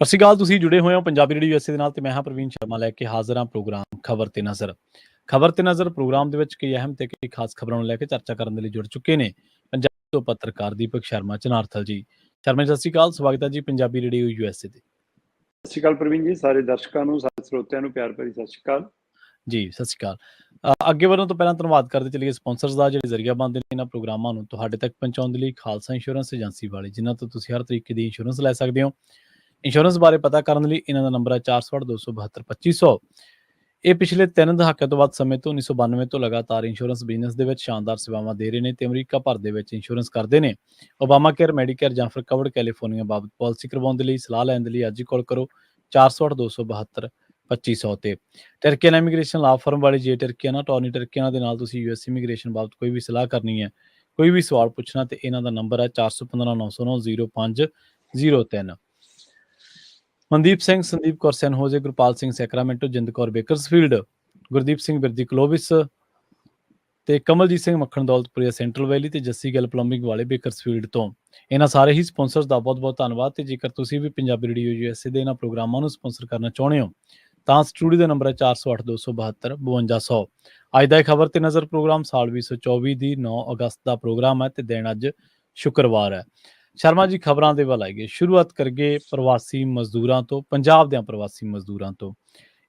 ਸਤਿ ਸ਼੍ਰੀ ਅਕਾਲ ਤੁਸੀਂ ਜੁੜੇ ਹੋਏ ਹੋ ਪੰਜਾਬੀ ਰੇਡੀਓ ਯੂਐਸਏ ਦੇ ਨਾਲ ਤੇ ਮੈਂ ਹਾਂ ਪ੍ਰਵੀਨ ਸ਼ਰਮਾ ਲੈ ਕੇ ਹਾਜ਼ਰ ਹਾਂ ਪ੍ਰੋਗਰਾਮ ਖਬਰ ਤੇ ਨਜ਼ਰ। ਖਬਰ ਤੇ ਨਜ਼ਰ ਪ੍ਰੋਗਰਾਮ ਦੇ ਵਿੱਚ ਕਈ ਅਹਿਮ ਤੇ ਕਈ ਖਾਸ ਖਬਰਾਂ ਨੂੰ ਲੈ ਕੇ ਚਰਚਾ ਕਰਨ ਦੇ ਲਈ ਜੁੜ ਚੁੱਕੇ ਨੇ ਪੰਜਾਬ ਤੋਂ ਪੱਤਰਕਾਰ ਦੀਪਕ ਸ਼ਰਮਾ ਚਨਾਰਥਲ ਜੀ। ਸ਼ਰਮਾ ਜੀ ਸਤਿ ਸ਼੍ਰੀ ਅਕਾਲ ਸਵਾਗਤ ਹੈ ਜੀ ਪੰਜਾਬੀ ਰੇਡੀਓ ਯੂਐਸਏ ਤੇ। ਸਤਿ ਸ਼੍ਰੀ ਅਕਾਲ ਪ੍ਰਵੀਨ ਜੀ ਸਾਰੇ ਦਰਸ਼ਕਾਂ ਨੂੰ ਸਾਰੇ ਸਰੋਤਿਆਂ ਨੂੰ ਪਿਆਰ ਭਰੀ ਸਤਿ ਸ਼੍ਰੀ ਅਕਾਲ। ਜੀ ਸਤਿ ਸ਼੍ਰੀ ਅਕਾਲ। ਅੱਗੇ ਵਧਣ ਤੋਂ ਪਹਿਲਾਂ ਧੰਨਵਾਦ ਕਰਦੇ ਚਲੀਏ ਸਪਾਂਸਰਸ ਦਾ ਜਿਹੜੇ ਜ਼ਰੀਆ ਬਣਦੇ ਨੇ ਇਹਨਾਂ ਪ੍ਰੋਗਰਾਮਾਂ ਨੂੰ ਤੁਹਾਡੇ ਤੱਕ ਪਹੁੰਚਾਉਣ ਦੇ ਲਈ ਖਾਲਸਾ ਇੰਸ਼ੋਰੈਂਸ ਏਜੰਸੀ ਵਾਲੇ ਜਿਨ੍ਹਾਂ ਤੋਂ ਤੁਸੀਂ ਹਰ ਤਰੀਕੇ ਦੀ ਇੰਸ਼ੋਰੈਂਸ ਲੈ ਸਕਦੇ ਹੋ। ਇੰਸ਼ੋਰੈਂਸ ਬਾਰੇ ਪਤਾ ਕਰਨ ਲਈ ਇਹਨਾਂ ਦਾ ਨੰਬਰ ਹੈ 4827272500 ਇਹ ਪਿਛਲੇ 3 ਦਹਾਕਿਆਂ ਤੋਂ ਵੱਧ ਸਮੇਂ ਤੋਂ 1992 ਤੋਂ ਲਗਾਤਾਰ ਇੰਸ਼ੋਰੈਂਸ ਬਿਜ਼ਨਸ ਦੇ ਵਿੱਚ ਸ਼ਾਨਦਾਰ ਸੇਵਾਵਾਂ ਦੇ ਰਹੇ ਨੇ ਤੇ ਅਮਰੀਕਾ ਭਰ ਦੇ ਵਿੱਚ ਇੰਸ਼ੋਰੈਂਸ ਕਰਦੇ ਨੇ। ਓਬਾਮਾ ਕੇਅਰ ਮੈਡੀਕੇਅਰ ਜਾਂ ਫਿਰ ਕਵਰਡ ਕੈਲੀਫੋਰਨੀਆ ਬਾਬਤ ਪਾਲਿਸੀ ਕਰਵਾਉਣ ਦੇ ਲਈ ਸਲਾਹ ਲੈਣ ਦੇ ਲਈ ਅੱਜ ਹੀ ਕਾਲ ਕਰੋ 482727 2500 ਤੇ। ਟਰਕੀਅਨ ਇਮੀਗ੍ਰੇਸ਼ਨ ਲਾ ਫਰਮ ਵਾਲੇ ਜੇ ਟਰਕੀਆਨਾ ਟੌਰਨੀ ਟਰਕੀਆਨਾ ਦੇ ਨਾਲ ਤੁਸੀਂ ਯੂਐਸ ਇਮੀਗ੍ਰੇਸ਼ਨ ਬਾਬਤ ਕੋਈ ਵੀ ਸਲਾਹ ਕਰਨੀ ਹੈ, ਕੋਈ ਵੀ ਸਵਾਲ ਪੁੱਛਣਾ ਤੇ ਇਹਨਾਂ ਦਾ ਨੰਬਰ ਹੈ 4159090503 Mandeep Singh, Sandeep Kaur San Jose, Gurpal Singh Sacramento, Jind Kaur Bakersfield, Gurdeep Singh Birdi Clovis ਤੇ ਕਮਲਜੀਤ ਸਿੰਘ ਮੱਖਣ ਦੌਲਤਪੁਰੀਆ ਸੈਂਟਰਲ ਵੈਲੀ ਤੇ ਜੱਸੀ ਗੱਲ ਪਲੰਬਿੰਗ ਵਾਲੇ ਬੇਕਰਸਫੀਲਡ ਤੋਂ। ਇਹਨਾਂ ਸਾਰੇ ਹੀ ਸਪਾਂਸਰਸ ਦਾ ਬਹੁਤ-ਬਹੁਤ ਧੰਨਵਾਦ ਤੇ ਜੇਕਰ ਤੁਸੀਂ ਵੀ ਪੰਜਾਬੀ ਰੇਡੀਓ ਯੂਐਸਏ ਦੇ ਇਹਨਾਂ ਪ੍ਰੋਗਰਾਮਾਂ ਨੂੰ ਸਪਾਂਸਰ ਕਰਨਾ ਚਾਹੁੰਦੇ ਹੋ, ਤਾਂ ਸਟੂਡੀਓ ਦਾ ਨੰਬਰ ਹੈ 408272 5200 ਅੱਜ ਦਾ ਇਹ ਖਬਰ ਤੇ ਨਜ਼ਰ ਪ੍ਰੋਗਰਾਮ ਸਾਲ 2024 ਦੀ 9 ਅਗਸਤ ਦਾ ਪ੍ਰੋਗਰਾਮ ਹੈ ਤੇ ਦਿਨ ਅੱਜ ਸ਼ੁੱਕਰਵਾਰ ਹੈ। ਸ਼ਰਮਾ ਜੀ ਖਬਰਾਂ ਦੇ ਵੱਲ ਆਈਏ। ਸ਼ੁਰੂਆਤ ਕਰਗੇ ਪ੍ਰਵਾਸੀ ਮਜ਼ਦੂਰਾਂ ਤੋਂ, ਪੰਜਾਬ ਦੇ ਪ੍ਰਵਾਸੀ ਮਜ਼ਦੂਰਾਂ ਤੋਂ।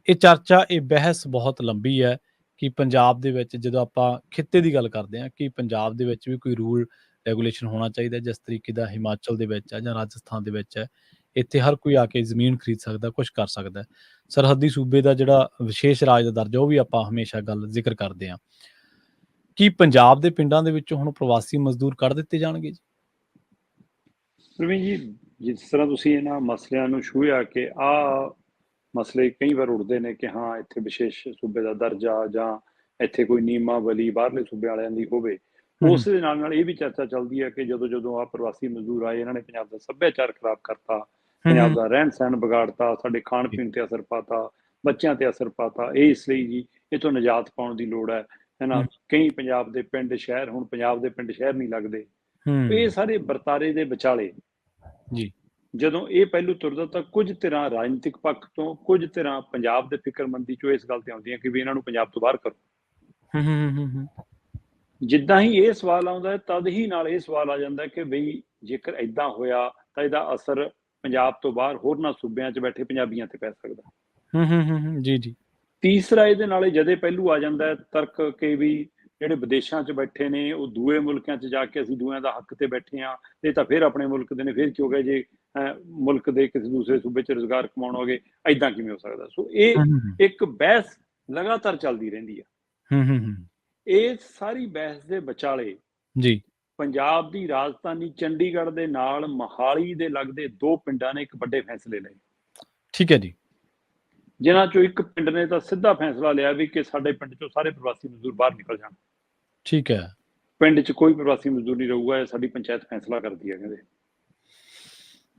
ਇਹ ਚਰਚਾ, ਇਹ ਬਹਿਸ ਬਹੁਤ ਲੰਬੀ ਹੈ ਕਿ ਪੰਜਾਬ ਦੇ ਵਿੱਚ ਜਦੋਂ ਆਪਾਂ ਖਿੱਤੇ ਦੀ ਗੱਲ ਕਰਦੇ ਹਾਂ ਕਿ ਪੰਜਾਬ ਦੇ ਵਿੱਚ ਵੀ ਕੋਈ ਰੂਲ ਰੈਗੂਲੇਸ਼ਨ ਹੋਣਾ ਚਾਹੀਦਾ ਜਿਸ ਤਰੀਕੇ ਦਾ ਹਿਮਾਚਲ ਦੇ ਵਿੱਚ ਹੈ ਜਾਂ ਰਾਜਸਥਾਨ ਦੇ ਵਿੱਚ ਹੈ, ਇੱਥੇ ਹਰ ਕੋਈ ਆ ਕੇ ਜ਼ਮੀਨ ਖਰੀਦ ਸਕਦਾ ਕੁਝ ਕਰ ਸਕਦਾ ਸਰਹੱਦੀ ਸੂਬੇ ਦਾ ਜਿਹੜਾ ਵਿਸ਼ੇਸ਼ ਰਾਜ ਦਾ ਦਰਜਾ ਉਹ ਵੀ ਆਪਾਂ ਹਮੇਸ਼ਾ ਗੱਲ ਜ਼ਿਕਰ ਕਰਦੇ ਹਾਂ। ਕੀ ਪੰਜਾਬ ਦੇ ਪਿੰਡਾਂ ਦੇ ਵਿੱਚੋਂ ਹੁਣ ਪ੍ਰਵਾਸੀ ਮਜ਼ਦੂਰ ਕੱਢ ਦਿੱਤੇ ਜਾਣਗੇ ਜੀ? ਪ੍ਰਵੀਨ ਜੀ ਜਿਸ ਤਰ੍ਹਾਂ ਤੁਸੀਂ ਇਹਨਾਂ ਮਸਲਿਆਂ ਨੂੰ ਛੂਹਿਆ ਕਿ ਆ ਮਸਲੇ ਕਈ ਵਾਰ ਉੱਠਦੇ ਨੇ ਕਿ ਹਾਂ ਇੱਥੇ ਵਿਸ਼ੇਸ਼ ਸੂਬੇ ਦਾ ਦਰਜਾ ਜਾਂ ਇੱਥੇ ਕੋਈ ਨਿਯਮਾਵਲੀ ਬਾਹਰਲੇ ਸੂਬੇ ਵਾਲਿਆਂ ਦੀ ਹੋਵੇ ਉਸ ਦੇ ਨਾਲ ਨਾਲ ਇਹ ਵੀ ਚਰਚਾ ਚੱਲਦੀ ਹੈ ਕਿ ਜਦੋਂ ਜਦੋਂ ਆ ਪ੍ਰਵਾਸੀ ਮਜ਼ਦੂਰ ਆਏ ਇਹਨਾਂ ਨੇ ਪੰਜਾਬ ਦਾ ਸੱਭਿਆਚਾਰ ਖਰਾਬ ਕਰਤਾ ਪੰਜਾਬ ਦਾ ਰਹਿਣ ਸਹਿਣ ਵਿਗਾੜਤਾ ਸਾਡੇ ਖਾਣ ਪੀਣ ਤੇ ਅਸਰ ਪਾਤਾ ਬੱਚਿਆਂ ਤੇ ਅਸਰ ਪਾਤਾ ਇਹ ਇਸ ਲਈ ਜੀ ਇਹ ਤੋਂ ਨਿਜਾਤ ਪਾਉਣ ਦੀ ਲੋੜ ਹੈ ਹੈਨਾ। ਕਈ ਪੰਜਾਬ ਦੇ ਪਿੰਡ ਸ਼ਹਿਰ ਹੁਣ ਪੰਜਾਬ ਦੇ ਪਿੰਡ ਸ਼ਹਿਰ ਨਹੀਂ ਲੱਗਦੇ। ਇਹ ਸਾਰੇ ਵਰਤਾਰੇ ਦੇ ਵਿਚਾਲੇ ਜੀ। ਜਦੋਂ ਇਹ ਪਹਿਲੂ ਤੁਰਦਾ ਤਾਂ ਕੁਝ ਤਰ੍ਹਾਂ ਰਾਜਨੀਤਿਕ ਪੱਖ ਤੋਂ ਕੁਝ ਤਰ੍ਹਾਂ ਪੰਜਾਬ ਦੇ ਫਿਕਰਮੰਦੀ ਚੋਂ ਇਸ ਗੱਲ ਤੇ ਆਉਂਦੀਆਂ ਕਿ ਵੀ ਇਹਨਾਂ ਨੂੰ ਪੰਜਾਬ ਤੋਂ ਬਾਹਰ ਕਰੋ। ਹੂੰ ਹੂੰ ਹੂੰ ਹੂੰ ਜਿੱਦਾਂ ਹੀ ਇਹ ਸਵਾਲ ਆਉਂਦਾ ਹੈ ਤਦ ਹੀ ਨਾਲ ਇਹ ਸਵਾਲ ਆ ਜਾਂਦਾ ਕਿ ਬਈ ਜੇਕਰ ਐਦਾਂ ਹੋਇਆ ਤਾਂ ਇਹਦਾ ਅਸਰ ਪੰਜਾਬ ਤੋਂ ਬਾਹਰ ਹੋਰਨਾਂ ਸੂਬਿਆਂ 'ਚ ਬੈਠੇ ਪੰਜਾਬੀਆਂ ਤੇ ਪੈ ਸਕਦਾ। ਹੂੰ ਹੂੰ ਹੂੰ। ਜੀ ਜੀ। ਤੀਸਰਾ ਇਹਦੇ ਨਾਲ ਜਦੇ ਪਹਿਲੂ ਆ ਜਾਂਦਾ ਹੈ ਤਰਕ ਕਿ ਵੀ ਜਿਹੜੇ ਵਿਦੇਸ਼ਾਂ 'ਚ ਬੈਠੇ ਨੇ ਉਹ ਦੂਏ ਮੁਲਕਾਂ 'ਚ ਜਾ ਕੇ ਅਸੀਂ ਦੂਆਂ ਦਾ ਹੱਕ ਤੇ ਬੈਠੇ ਆ ਇਹ ਤਾਂ ਫਿਰ ਆਪਣੇ ਮੁਲਕ ਦੇ ਨੇ ਫਿਰ ਕੀ ਹੋ ਗਿਆ ਜੇ ਮੁਲਕ ਦੇ ਕਿਸੇ ਦੂਸਰੇ ਸੂਬੇ 'ਚ ਰੋਜ਼ਗਾਰ ਕਮਾਉਣ ਹੋਗੇ ਐਦਾਂ ਕਿਵੇਂ ਹੋ ਸਕਦਾ? ਸੋ ਇਹ ਇੱਕ ਬਹਿਸ ਲਗਾਤਾਰ ਚੱਲਦੀ ਰਹਿੰਦੀ ਹੂੰ ਹੂੰ ਹੂੰ। ਇਹ ਸਾਰੀ ਬਹਿਸ ਦੇ ਵਿਚਾਲੇ ਜੀ। ਪੰਜਾਬ ਦੀ ਰਾਜਧਾਨੀ ਚੰਡੀਗੜ੍ਹ ਦੇ ਨਾਲ ਮਹਾਲੀ ਦੇ ਲੱਗਦੇ ਦੋ ਪਿੰਡਾਂ ਨੇ ਇੱਕ ਵੱਡੇ ਫੈਸਲੇ ਲਏ। ਠੀਕ ਹੈ ਜੀ। ਜਿਨ੍ਹਾਂ ਚੋਂ ਇੱਕ ਪਿੰਡ ਨੇ ਤਾਂ ਸਿੱਧਾ ਫੈਸਲਾ ਲਿਆ ਵੀ ਕਿ ਸਾਡੇ ਪਿੰਡ ਚੋਂ ਸਾਰੇ ਪ੍ਰਵਾਸੀ ਮਜ਼ਦੂਰ ਬਾਹਰ ਨਿਕਲ ਜਾਣ। ਠੀਕ ਹੈ। ਪਿੰਡ 'ਚ ਕੋਈ ਪ੍ਰਵਾਸੀ ਮਜ਼ਦੂਰ ਨਹੀਂ ਰਹੂਗਾ ਇਹ ਸਾਡੀ ਪੰਚਾਇਤ ਫੈਸਲਾ ਕਰਦੀ ਹੈ ਕਹਿੰਦੇ।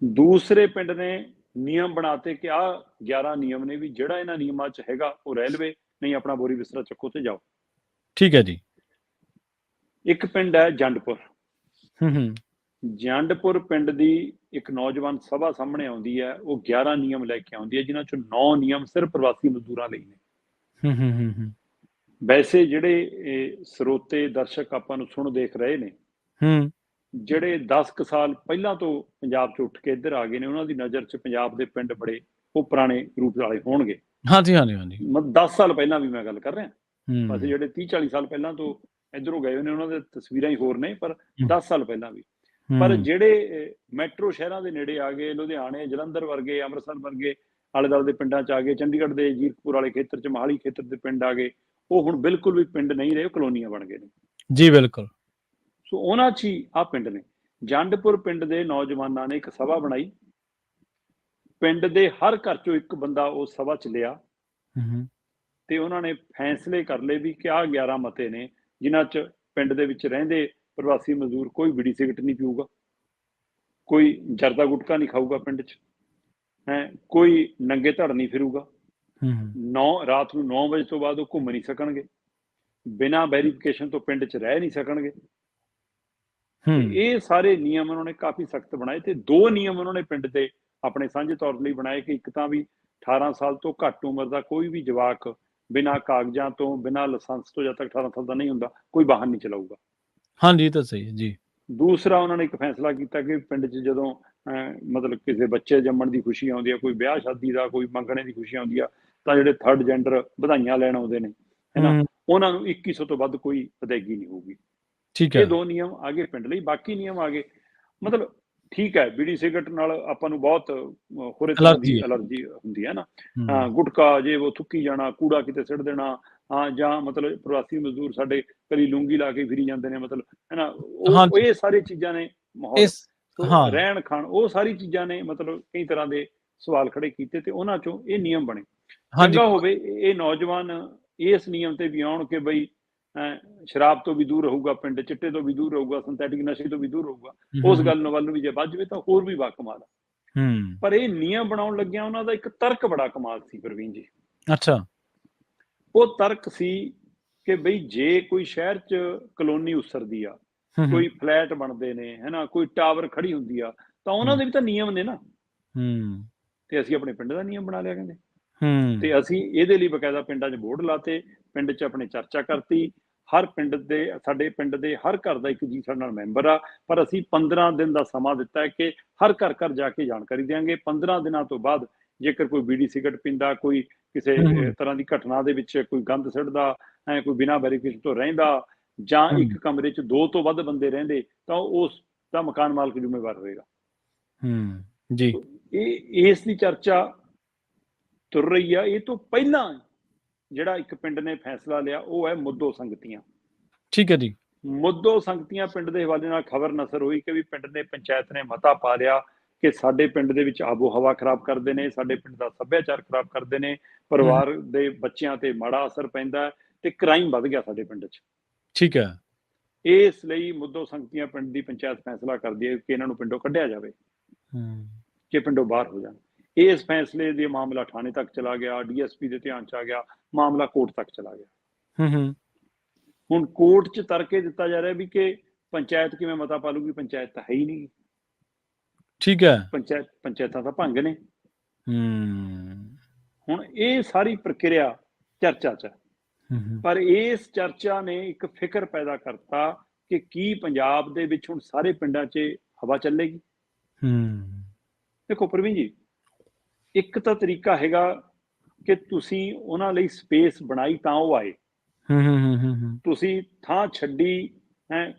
ਦੂਸਰੇ ਪਿੰਡ ਨੇ ਨਿਯਮ ਬਣਾਤੇ ਕਿ ਆ 11 ਨਿਯਮ ਨੇ ਵੀ ਜਿਹੜਾ ਇਹਨਾਂ ਨਿਯਮਾਂ 'ਚ ਹੈਗਾ ਉਹ ਰਹਿ ਲਵੇ ਨਹੀਂ ਆਪਣਾ ਬੋਰੀ ਬਿਸਤਰਾ ਚੱਕੋ ਤੇ ਜਾਓ। ਠੀਕ ਹੈ ਜੀ। ਇੱਕ ਪਿੰਡ ਹੈ ਜੰਡਪੁਰ। ਹੂੰ ਹੂੰ। ਜੰਡਪੁਰ ਪਿੰਡ ਦੀ ਇੱਕ ਨੌਜਵਾਨ ਸਭਾ ਸਾਹਮਣੇ ਆਉਂਦੀ ਹੈ ਉਹ 11 ਨਿਯਮ ਲੈ ਕੇ ਆਉਂਦੀ ਹੈ ਜਿਨ੍ਹਾਂ ਚੋਂ 9 ਨਿਯਮ ਸਿਰਫ ਪ੍ਰਵਾਸੀ ਮਜ਼ਦੂਰਾਂ ਲਈ ਨੇ। ਹੂੰ ਹੂੰ ਹੂੰ ਹੂੰ। ਵੈਸੇ ਜਿਹੜੇ ਇਹ ਸਰੋਤੇ ਦਰਸ਼ਕ ਆਪਾਂ ਨੂੰ ਸੁਣ ਦੇਖ ਰਹੇ ਨੇ ਹੂੰ। ਜਿਹੜੇ 10 ਕੁ ਸਾਲ ਪਹਿਲਾਂ ਤੋਂ ਪੰਜਾਬ 'ਚ ਉੱਠ ਕੇ ਇੱਧਰ ਆ ਗਏ ਨੇ ਉਹਨਾਂ ਦੀ ਨਜ਼ਰ 'ਚ ਪੰਜਾਬ ਦੇ ਪਿੰਡ ਬੜੇ ਉਹ ਪੁਰਾਣੇ ਰੂਪ ਵਾਲੇ ਹੋਣਗੇ। ਹਾਂਜੀ ਹਾਂਜੀ ਹਾਂਜੀ। ਮੈਂ 10 ਸਾਲ ਪਹਿਲਾਂ ਵੀ ਮੈਂ ਗੱਲ ਕਰ ਰਿਹਾ। ਹੂੰ। ਬਸ ਜਿਹੜੇ 30 40 ਸਾਲ ਪਹਿਲਾਂ ਤੋਂ ਇੱਧਰੋਂ ਗਏ ਨੇ ਉਹਨਾਂ ਦੇ ਤਸਵੀਰਾਂ ਹੀ ਹੋਰ ਨੇ ਪਰ 10 ਸਾਲ ਪਹਿਲਾਂ ਵੀ। ਪਰ ਜਿਹੜੇ ਮੈਟਰੋ ਸ਼ਹਿਰਾਂ ਦੇ ਨੇੜੇ ਆ ਗਏ ਲੁਧਿਆਣੇ ਜਲੰਧਰ ਵਰਗੇ ਅੰਮ੍ਰਿਤਸਰ ਵਰਗੇ ਆਲੇ ਦੁਆਲੇ ਦੇ ਪਿੰਡਾਂ 'ਚ ਆ ਗਏ ਚੰਡੀਗੜ੍ਹ ਦੇ ਜੀਰਕਪੁਰ ਵਾਲੇ ਖੇਤਰ 'ਚ ਮਹਾਲੀ ਖੇਤਰ ਦੇ ਪਿੰਡ ਆ ਗਏ ਉਹ ਹੁਣ ਬਿਲਕੁਲ ਵੀ ਪਿੰਡ ਨਹੀਂ ਰਹੇ ਉਹ ਕਲੋਨੀਆਂ ਬਣ ਗਏ ਨੇ। ਜੀ ਬਿਲਕੁਲ। ਸੋ ਉਹਨਾਂ 'ਚ ਹੀ ਆ ਪਿੰਡ ਨੇ। ਜੰਡਪੁਰ ਪਿੰਡ ਦੇ ਨੌਜਵਾਨਾਂ ਨੇ ਇੱਕ ਸਭਾ ਬਣਾਈ। ਪਿੰਡ ਦੇ ਹਰ ਘਰ 'ਚੋਂ ਇੱਕ ਬੰਦਾ ਉਸ ਸਭਾ 'ਚ ਲਿਆ। ਹੂੰ। ਤੇ ਉਹਨਾਂ ਨੇ ਫੈਸਲੇ ਕਰ ਲਏ ਵੀ ਕਿ ਆਹ 11 ਮਤੇ ਨੇ ਜਿਨ੍ਹਾਂ 'ਚ ਪਿੰਡ ਦੇ ਵਿੱਚ ਰਹਿੰਦੇ ਪ੍ਰਵਾਸੀ ਮਜ਼ਦੂਰ ਕੋਈ ਬੀੜੀ ਸਿਗਰਟ ਨਹੀਂ ਪੀਊਗਾ ਕੋਈ ਜਰਦਾ ਗੁਟਕਾ ਨਹੀਂ ਖਾਊਗਾ ਪਿੰਡ 'ਚ ਹੈ ਕੋਈ ਨੰਗੇ ਧੜ ਨਹੀਂ ਫਿਰੂਗਾ। ਹੂੰ ਹੂੰ। 9 ਰਾਤ ਨੂੰ 9 ਵਜੇ ਤੋਂ ਬਾਅਦ ਉਹ ਘੁੰਮ ਨਹੀਂ ਸਕਣਗੇ। ਬਿਨਾਂ ਵੈਰੀਫਿਕੇਸ਼ਨ ਤੋਂ ਪਿੰਡ 'ਚ ਰਹਿ ਨਹੀਂ ਸਕਣਗੇ। ਹੂੰ। ਇਹ ਸਾਰੇ ਨਿਯਮ ਉਹਨਾਂ ਨੇ ਕਾਫੀ ਸਖਤ ਬਣਾਏ ਤੇ ਦੋ ਨਿਯਮ ਉਹਨਾਂ ਨੇ ਪਿੰਡ ਦੇ ਆਪਣੇ ਸਾਂਝੇ ਤੌਰ ਲਈ ਬਣਾਏ ਕਿ ਇੱਕ ਤਾਂ ਵੀ 18 ਸਾਲ ਤੋਂ ਘੱਟ ਉਮਰ ਦਾ ਕੋਈ ਵੀ ਜਵਾਕ ਬਿਨਾਂ ਕਾਗਜ਼ਾਂ ਤੋਂ ਬਿਨਾਂ ਲਾਇਸੈਂਸ ਤੋਂ ਜਦ ਤੱਕ 18 ਸਾਲ ਦਾ ਨਹੀਂ ਹੁੰਦਾ ਕੋਈ ਵਾਹਨ ਨਹੀਂ ਚਲਾਊਗਾ। ਹਾਂਜੀ ਇਹ ਤਾਂ ਸਹੀ ਹੈ ਜੀ। ਦੂਸਰਾ ਉਹਨਾਂ ਨੇ ਇੱਕ ਫੈਸਲਾ ਕੀਤਾ ਕਿ ਪਿੰਡ 'ਚ ਜਦੋਂ ਮਤਲਬ ਕਿਸੇ ਬੱਚੇ ਜੰਮਣ ਦੀ ਖੁਸ਼ੀ ਆਉਂਦੀ ਆ ਕੋਈ ਵਿਆਹ ਸ਼ਾਦੀ ਦਾ ਕੋਈ ਮੰਗਣੇ ਦੀ ਖੁਸ਼ੀ ਆਉਂਦੀ ਆ ਤਾਂ ਜਿਹੜੇ ਥਰਡ ਜੈਂਡਰ ਵਧਾਈਆਂ ਲੈਣ ਆਉਂਦੇ ਨੇ ਹੈਨਾ ਉਹਨਾਂ ਨੂੰ 2100 ਤੋਂ ਵੱਧ ਕੋਈ ਅਦਾਇਗੀ ਨਹੀਂ ਹੋਊਗੀ। ਠੀਕ ਹੈ। ਇਹ ਦੋ ਨਿਯਮ ਆਗੇ ਪਿੰਡ ਲਈ ਬਾਕੀ ਨਿਯਮ ਆਗੇ ਮਤਲਬ ਠੀਕ ਹੈ ਬੀੜੀ ਸਿਗਰਟ ਨਾਲ ਆਪਾਂ ਨੂੰ ਬਹੁਤ ਹੋਰੇ ਤਰ੍ਹਾਂ ਦੀ। ਅਲਰਜੀ ਹੁੰਦੀ ਹੈ ਨਾ। ਗੁਟਕਾ ਜੇ ਉਹ ਥੁੱਕੀ ਜਾਣਾ ਕੂੜਾ ਕਿਤੇ ਸਿੱਟ ਦੇਣਾ ਹਾਂ ਜਾਂ ਮਤਲਬ ਪ੍ਰਵਾਸੀ ਮਜ਼ਦੂਰ ਸਾਡੇ ਕਦੀ ਲੂੰਗੀ ਲਾ ਕੇ ਫਿਰੀ ਜਾਂਦੇ ਨੇ ਮਤਲਬ ਹੈਨਾ ਉਹ। ਇਹ ਸਾਰੀ ਚੀਜ਼ਾਂ ਨੇ ਮਾਹੌਲ ਹਾਂ। ਰਹਿਣ ਖਾਣ ਉਹ ਸਾਰੀ ਚੀਜ਼ਾਂ ਨੇ ਮਤਲਬ ਕਈ ਤਰ੍ਹਾਂ ਦੇ ਸਵਾਲ ਖੜੇ ਕੀਤੇ ਤੇ ਉਹਨਾਂ ਚੋਂ ਇਹ ਨਿਯਮ ਬਣੇ ਚੰਗਾ ਹੋਵੇ ਇਹ ਨੌਜਵਾਨ ਇਸ ਨਿਯਮ ਤੇ ਵੀ ਆਉਣ ਕਿ ਬਈ ਸ਼ਰਾਬ ਤੋਂ ਵੀ ਦੂਰ ਰਹੂਗਾ ਪਿੰਡ ਚਿੱਟੇ ਤੋਂ ਵੀ ਦੂਰ ਰਹੂਗਾ ਸਿੰਥੈਟਿਕ ਨਸ਼ੇ ਤੋਂ ਵੀ ਦੂਰ ਰਹੂਗਾ ਉਸ ਗੱਲ ਨੂੰ ਵੱਲ ਨੂੰ ਵੀ ਜੇ ਵੱਜ ਜਾਵੇ ਤਾਂ ਹੋਰ ਵੀ ਬਾ ਕਮਾਲ ਆ। ਹੂੰ ਪਰ ਇਹ ਨਿਯਮ ਬਣਾਉਣ ਲੱਗਿਆ ਉਹਨਾਂ ਦਾ ਇੱਕ ਤਰਕ ਬੜਾ ਕਮਾਲ ਸੀ ਪ੍ਰਵੀਨ ਜੀ ਅੱਛਾ ਉਹ ਤਰਕ ਸੀ ਕਿ ਬਈ ਜੇ ਕੋਈ ਸ਼ਹਿਰ 'ਚ ਕਲੋਨੀ ਉਸਰਦੀ ਆ ਕੋਈ ਫਲੈਟ ਬਣਦੇ ਨੇ ਹੈਨਾ ਕੋਈ ਟਾਵਰ ਖੜੀ ਹੁੰਦੀ ਆ ਤਾਂ ਉਹਨਾਂ ਦੇ ਵੀ ਤਾਂ ਨਿਯਮ ਨੇ ਨਾ। ਹੂੰ ਤੇ ਅਸੀਂ ਆਪਣੇ ਪਿੰਡ ਦਾ ਨਿਯਮ ਬਣਾ ਲਿਆ ਕਹਿੰਦੇ। ਹੂੰ ਤੇ ਅਸੀਂ ਇਹਦੇ ਲਈ ਬਕਾਇਦਾ ਪਿੰਡਾਂ 'ਚ ਬੋਰਡ ਲਾਤੇ ਪਿੰਡ 'ਚ ਆਪਣੇ ਚਰਚਾ ਕਰਤੀ। ਹਰ ਪਿੰਡ ਦੇ ਸਾਡੇ ਪਿੰਡ ਦੇ ਹਰ ਘਰ ਦਾ ਇੱਕ ਜੀ ਸਾਡੇ ਨਾਲ ਮੈਂਬਰ ਆ। ਪਰ ਅਸੀਂ 15 ਦਿਨ ਦਾ ਸਮਾਂ ਦਿੱਤਾ ਹੈ ਕਿ ਹਰ ਘਰ ਘਰ ਜਾ ਕੇ ਜਾਣਕਾਰੀ ਦੇਵਾਂਗੇ 15 ਦਿਨਾਂ ਤੋਂ ਬਾਅਦ ਜੇਕਰ ਕੋਈ ਬੀੜੀ ਸਿਗਰਟ ਪੀਂਦਾ ਕੋਈ ਕਿਸੇ ਤਰ੍ਹਾਂ ਦੀ ਘਟਨਾ ਦੇ ਵਿੱਚ ਕੋਈ ਗੰਦ ਸਿੱਟਦਾ ਐ ਕੋਈ ਬਿਨਾਂ ਵੈਰੀਫਿਕੇਸ਼ਨ ਤੋਂ ਰਹਿੰਦਾ ਜਾਂ। ਇੱਕ ਕਮਰੇ 'ਚ ਦੋ ਤੋਂ ਵੱਧ ਬੰਦੇ ਰਹਿੰਦੇ ਤਾਂ ਉਸ ਦਾ ਮਕਾਨ ਮਾਲਕ ਜ਼ਿੰਮੇਵਾਰ ਹੋਏਗਾ ਹੂੰ ਜੀ। ਇਹ ਇਸ ਦੀ ਚਰਚਾ ਤੁਰ ਰਹੀ ਆ। ਇਹ ਤੋਂ ਪਹਿਲਾਂ ਜਿਹੜਾ ਇੱਕ ਪਿੰਡ ਨੇ ਫੈਸਲਾ ਲਿਆ ਉਹ ਹੈ ਮੁੱਦੋ ਸੰਗਤੀਆਂ। ਠੀਕ ਹੈ ਜੀ। ਮੁੱਦੋ ਸੰਗਤੀਆਂ ਪਿੰਡ ਦੇ ਹਵਾਲੇ ਨਾਲ ਖਬਰ ਨਸਰ ਹੋਈ ਕਿ ਵੀ ਪਿੰਡ ਨੇ ਪੰਚਾਇਤ ਨੇ ਮਤਾ ਪਾ ਲਿਆ ਕਿ ਸਾਡੇ ਪਿੰਡ ਦੇ ਵਿੱਚ ਆਬੋ ਹਵਾ ਖਰਾਬ ਕਰਦੇ ਨੇ ਸਾਡੇ ਪਿੰਡ ਦਾ ਸੱਭਿਆਚਾਰ ਖਰਾਬ ਕਰਦੇ ਨੇ ਪਰਿਵਾਰ ਦੇ ਬੱਚਿਆਂ ਤੇ ਮਾੜਾ ਅਸਰ ਪੈਂਦਾ ਤੇ ਕ੍ਰਾਈਮ ਵੱਧ ਗਿਆ ਸਾਡੇ ਪਿੰਡ 'ਚ। ਠੀਕ ਹੈ। ਇਸ ਲਈ ਮੁੱਦੋ ਸੰਗਤੀਆਂ ਪਿੰਡ ਦੀ ਪੰਚਾਇਤ ਫੈਸਲਾ ਕਰਦੀ ਹੈ ਕਿ ਇਹਨਾਂ ਨੂੰ ਪਿੰਡੋਂ ਕੱਢਿਆ ਜਾਵੇ। ਹੂੰ। ਕਿ ਪਿੰਡੋਂ ਬਾਹਰ ਹੋ ਜਾਣ। ਇਸ ਫੈਸਲੇ ਦੇ ਮਾਮਲਾ ਥਾਣੇ ਤੱਕ ਚਲਾ ਗਿਆ ਡੀਐਸਪੀ ਦੇ ਧਿਆਨ ਚ ਆ ਗਿਆ ਮਾਮਲਾ ਕੋਰਟ ਤੱਕ ਚਲਾ ਗਿਆ। ਹੂੰ ਹੂੰ। ਹੁਣ ਕੋਰਟ ਚ ਤਰਕੇ ਦਿੱਤਾ ਜਾ ਰਿਹਾ ਵੀ ਕਿ ਪੰਚਾਇਤ ਕਿਵੇਂ ਮਤਾ ਪਾ ਲੂਗੀ ਪੰਚਾਇਤ ਤਾਂ ਹੈ ਹੀ ਨਹੀਂ। ਠੀਕ ਹੈ। ਪੰਚਾਇਤ ਪੰਚਾਇਤਾਂ ਤਾਂ ਭੰਗ ਨੇ। ਹੂੰ। ਹੁਣ ਇਹ ਸਾਰੀ ਪ੍ਰਕਿਰਿਆ ਚਰਚਾ ਚ ਪਰ ਇਸ ਚਰਚਾ ਨੇ ਇੱਕ ਫਿਕਰ ਪੈਦਾ ਕਰਤਾ ਕਿ ਕੀ ਪੰਜਾਬ ਦੇ ਵਿੱਚ ਹੁਣ ਸਾਰੇ ਪਿੰਡਾਂ 'ਚ ਹਵਾ ਚੱਲੇਗੀ। ਹੂੰ। ਦੇਖੋ ਪ੍ਰਵੀਨ ਜੀ ਇੱਕ ਤਾਂ ਤਰੀਕਾ ਹੈਗਾ ਕਿ ਤੁਸੀਂ ਉਹਨਾਂ ਲਈ ਸਪੇਸ ਬਣਾਈ ਤਾਂ ਉਹ ਆਏ। ਹੂੰ, ਹੂੰ ਹੂੰ। ਤੁਸੀਂ ਥਾਂ ਛੱਡੀ ਹੈ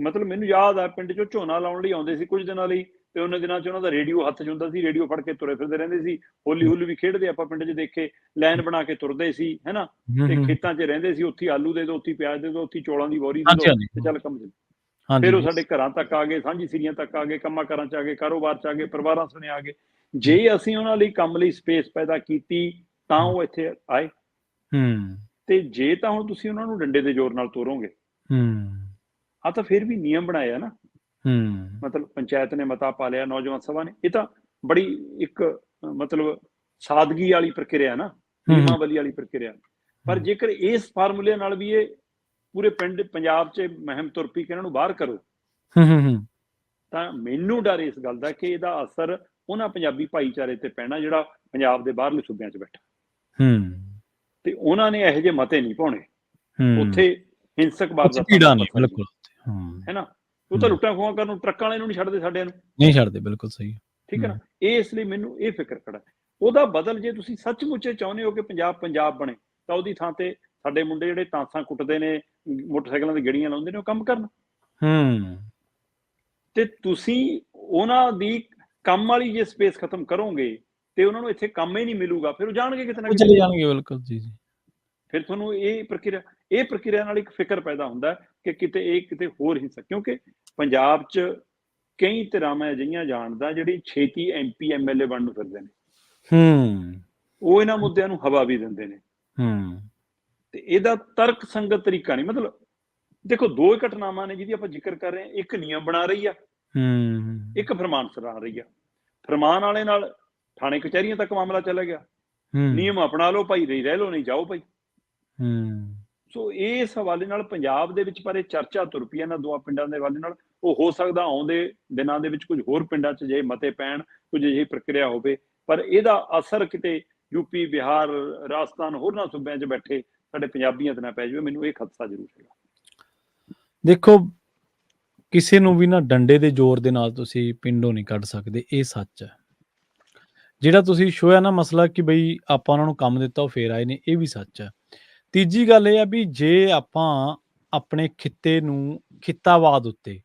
ਮਤਲਬ ਮੈਨੂੰ ਯਾਦ ਆ ਪਿੰਡ 'ਚੋਂ ਝੋਨਾ ਲਾਉਣ ਲਈ ਆਉਂਦੇ ਸੀ ਕੁਝ ਦਿਨਾਂ ਲਈ। ਤੇ ਉਹਨਾਂ ਦਿਨਾਂ 'ਚ ਉਹਨਾਂ ਦਾ ਰੇਡੀਓ ਹੱਥ 'ਚ ਹੁੰਦਾ ਸੀ ਰੇਡੀਓ ਫੜ ਕੇ ਤੁਰੇ ਫਿਰਦੇ ਰਹਿੰਦੇ ਸੀ। ਹੋਲੀ ਹੁੱਲੀ ਵੀ ਖੇਡਦੇ ਆਪਾਂ ਪਿੰਡ 'ਚ ਦੇਖੇ ਲਾਈਨ ਬਣਾ ਕੇ ਤੁਰਦੇ ਸੀ ਹੈਨਾ ਤੇ। ਖੇਤਾਂ 'ਚ ਰਹਿੰਦੇ ਸੀ ਉੱਥੇ ਆਲੂ ਦੇ ਦਿਓ ਉੱਥੇ ਪਿਆਜ਼ ਦੇ ਦਿਓ ਉੱਥੇ ਚੌਲਾਂ ਦੀ ਬੋਰੀ ਦੇ। ਤੇ ਚੱਲ ਕੰਮ ਚੱਲ ਫਿਰ ਉਹ ਸਾਡੇ ਘਰਾਂ ਤੱਕ ਆ ਗਏ ਸਾਂਝੀ ਸਿਰੀਆਂ ਤੱਕ ਆ ਗਏ ਕੰਮਾਂ ਕਾਰਾਂ 'ਚ ਆ ਗਏ ਕਾਰੋਬਾਰ 'ਚ ਆ ਗਏ ਪਰਿਵਾਰਾਂ ਸੁਣੇ ਆ ਗਏ। ਜੇ ਅਸੀਂ ਉਹਨਾਂ ਲਈ ਕੰਮ ਲਈ ਸਪੇਸ ਪੈਦਾ ਕੀਤੀ ਤਾਂ ਉਹ ਇੱਥੇ ਆਏ। ਹੂੰ। ਤੇ ਜੇ ਤਾਂ ਹੁਣ ਤੁਸੀਂ ਉਹਨਾਂ ਨੂੰ ਡੰਡੇ ਦੇ ਜ਼ੋਰ ਨਾਲ ਤੋਰੋਗੇ। ਹੂੰ। ਆ ਤਾਂ ਫਿਰ ਵੀ ਨਿਯਮ ਬਣਾਇਆ ਨਾ। ਹੂੰ ਮਤਲਬ ਪੰਚਾਇਤ ਨੇ ਮਤਾ ਪਾ ਲਿਆ ਨੌਜਵਾਨ ਸਭਾ ਨੇ ਇਹ ਤਾਂ ਬੜੀ ਇੱਕ ਮਤਲਬ ਸਾਦਗੀ ਵਾਲੀ ਪ੍ਰਕਿਰਿਆ ਨਾ। ਨਿਯਮਾਵਲੀ ਵਾਲੀ ਪ੍ਰਕਿਰਿਆ ਪਰ। ਜੇਕਰ ਇਸ ਫਾਰਮੂਲੇ ਨਾਲ ਵੀ ਇਹ ਪੂਰੇ ਪਿੰਡ ਪੰਜਾਬ 'ਚ ਮਹਿਮ ਤੁਰ ਪਈ ਕਿ ਇਹਨਾਂ ਨੂੰ ਬਾਹਰ ਕਰੋ ਹੂੰ ਹੂੰ ਹੂੰ ਤਾਂ ਮੈਨੂੰ ਡਰ ਇਸ ਗੱਲ ਦਾ ਕਿ ਇਹਦਾ ਅਸਰ ਉਹਨਾਂ ਪੰਜਾਬੀ ਭਾਈਚਾਰੇ ਤੇ ਪੈਣਾ ਜਿਹੜਾ ਪੰਜਾਬ ਦੇ ਬਾਹਰਲੇ ਸੂਬਿਆਂ 'ਚ ਬੈਠਾ ਹੂੰ ਤੇ ਉਹਨਾਂ ਨੇ ਇਹੋ ਜਿਹੇ ਮਤੇ ਨਹੀਂ ਪਾਉਣੇ ਉੱਥੇ ਹਿੰਸਕ ਬਿਲਕੁਲ ਹੂੰ ਹੈ ਨਾ ਉਹ ਤਾਂ। ਲੁੱਟਾਂ ਖੋਹਾਂ ਕਰਨ ਨੂੰ ਟਰੱਕਾਂ ਵਾਲੇ ਨੂੰ ਨਹੀਂ ਛੱਡਦੇ ਸਾਡਿਆਂ ਨੂੰ। ਨਹੀਂ ਛੱਡਦੇ ਬਿਲਕੁਲ ਸਹੀ ਠੀਕ ਹੈ ਨਾ? ਇਸ ਲਈ ਮੈਨੂੰ ਇਹ ਫਿਕਰ ਖੜਾ। ਉਹਦਾ ਬਦਲ ਜੇ ਤੁਸੀਂ ਸੱਚਮੁੱਚੇ ਚਾਹੁੰਦੇ ਹੋ ਕਿ ਪੰਜਾਬ ਪੰਜਾਬ ਬਣੇ ਤਾਂ ਉਹਦੀ ਥਾਂ ਤੇ ਸਾਡੇ ਮੁੰਡੇ ਜਿਹੜੇ ਤਾਂਸਾਂ ਕੁੱਟਦੇ ਨੇ ਮੋਟਰਸਾਈਕਲਾਂ ਦੀ ਗੜੀਆਂ ਲਾਉਂਦੇ ਨੇ ਉਹ ਕੰਮ ਕਰਨ। ਹੂੰ। ਤੇ ਤੁਸੀਂ ਉਹਨਾਂ ਦੀ ਕੰਮ ਵਾਲੀ ਜੇ ਸਪੇਸ ਖਤਮ ਕਰੋਗੇ ਤੇ ਉਹਨਾਂ ਨੂੰ ਇੱਥੇ ਕੰਮ ਹੀ ਨਹੀਂ ਮਿਲੂਗਾ ਫਿਰ ਉਹ ਜਾਣਗੇ ਕਿਤੇ ਨਾ ਕਿਤੇ। ਚਲੇ ਜਾਣਗੇ ਬਿਲਕੁਲ ਜੀ ਜੀ। ਫਿਰ ਤੁਹਾਨੂੰ ਇਹ ਪ੍ਰਕਿਰਿਆ ਇਹ ਪ੍ਰਕਿਰਿਆ ਨਾਲ ਇੱਕ ਫਿਕਰ ਪੈਦਾ ਹੁੰਦਾ ਕਿ ਕਿਤੇ ਇਹ ਕਿਤੇ ਹੋਰ ਹਿੱਸਾ ਕਿਉਂਕਿ ਪੰਜਾਬ 'ਚ ਕਈ ਤਰ੍ਹਾਂ ਮੈਂ ਅਜਿਹੀਆਂ ਜਾਣਦਾ ਜਿਹੜੀ ਛੇਤੀ ਐਮਪੀ ਐਮਐਲਏ ਬਣਨ ਨੂੰ ਫਿਰਦੇ ਨੇ। ਹੂੰ। ਉਹ ਇਹਨਾਂ ਮੁੱਦਿਆਂ ਨੂੰ ਹਵਾ ਵੀ ਦਿੰਦੇ ਨੇ। ਹੂੰ। ਤੇ ਇਹਦਾ ਤਰਕ ਸੰਗਤ ਤਰੀਕਾ ਨਹੀਂ ਮਤਲਬ ਦੇਖੋ ਦੋ ਘਟਨਾਵਾਂ ਨੇ ਜਿਹਦੀ ਆਪਾਂ ਜ਼ਿਕਰ ਕਰ ਰਹੇ ਹਾਂ। ਇੱਕ ਨਿਯਮ ਬਣਾ ਰਹੀ ਆ ਹੂੰ। ਇੱਕ ਫਰਮਾਨ ਸੁਣਾ ਰਹੀ ਆ। ਫਰਮਾਨ ਵਾਲੇ ਨਾਲ ਥਾਣੇ ਕਚਹਿਰੀਆਂ ਤੱਕ ਮਾਮਲਾ ਚਲਾ ਗਿਆ। ਹੂੰ। ਨਿਯਮ ਅਪਣਾ ਲਓ ਭਾਈ ਰਹੀ ਰਹਿ ਲਓ ਨਹੀਂ ਜਾਓ ਭਾਈ। ਹੂੰ। ਸੋ ਇਸ ਹਵਾਲੇ ਨਾਲ ਪੰਜਾਬ ਦੇ ਵਿੱਚ ਪਰ ਇਹ ਚਰਚਾ ਤੁਰ ਪਈ ਹੈ ਇਹਨਾਂ ਦੋਆਂ ਪਿੰਡਾਂ ਦੇ ਹਵਾਲੇ ਨਾਲ। ਉਹ ਹੋ ਸਕਦਾ ਆਉਂਦੇ ਦਿਨਾਂ ਦੇ ਵਿੱਚ ਕੁਝ ਹੋਰ ਪਿੰਡਾਂ 'ਚ ਜੇ ਮਤੇ ਪੈਣ, ਕੁਝ ਅਜਿਹੀ ਪ੍ਰਕਿਰਿਆ ਹੋਵੇ। ਪਰ ਇਹਦਾ ਅਸਰ ਕਿਤੇ ਯੂਪੀ ਬਿਹਾਰ, ਰਾਜਸਥਾਨ ਹੋਰਨਾਂ ਸੂਬਿਆਂ 'ਚ ਬੈਠੇ ਸਾਡੇ ਪੰਜਾਬੀਆਂ ਤੇ ਨਾ ਪੈ ਜਾਵੇ, ਮੈਨੂੰ ਇਹ ਖਦਸ਼ਾ ਜ਼ਰੂਰ ਹੈਗਾ। ਦੇਖੋ, ਕਿਸੇ ਨੂੰ ਵੀ ਨਾ ਡੰਡੇ ਦੇ ਜ਼ੋਰ ਦੇ ਨਾਲ ਤੁਸੀਂ ਪਿੰਡੋਂ ਨਹੀਂ ਕੱਢ ਸਕਦੇ, ਇਹ ਸੱਚ ਹੈ। ਜਿਹੜਾ ਤੁਸੀਂ ਸ਼ੋਇਆ ਨਾ ਮਸਲਾ ਕਿ ਬਈ ਆਪਾਂ ਉਹਨਾਂ ਨੂੰ ਕੰਮ ਦਿੱਤਾ, ਉਹ ਫੇਰ ਆਏ ਨੇ, ਇਹ ਵੀ ਸੱਚ ਹੈ। ਤੀਜੀ ਗੱਲ ਇਹ ਆ ਵੀ ਜੇ ਆਪਾਂ ਆਪਣੇ ਖਿੱਤੇ ਨੂੰ ਖਿੱਤਾਵਾਦ ਉੱਤੇ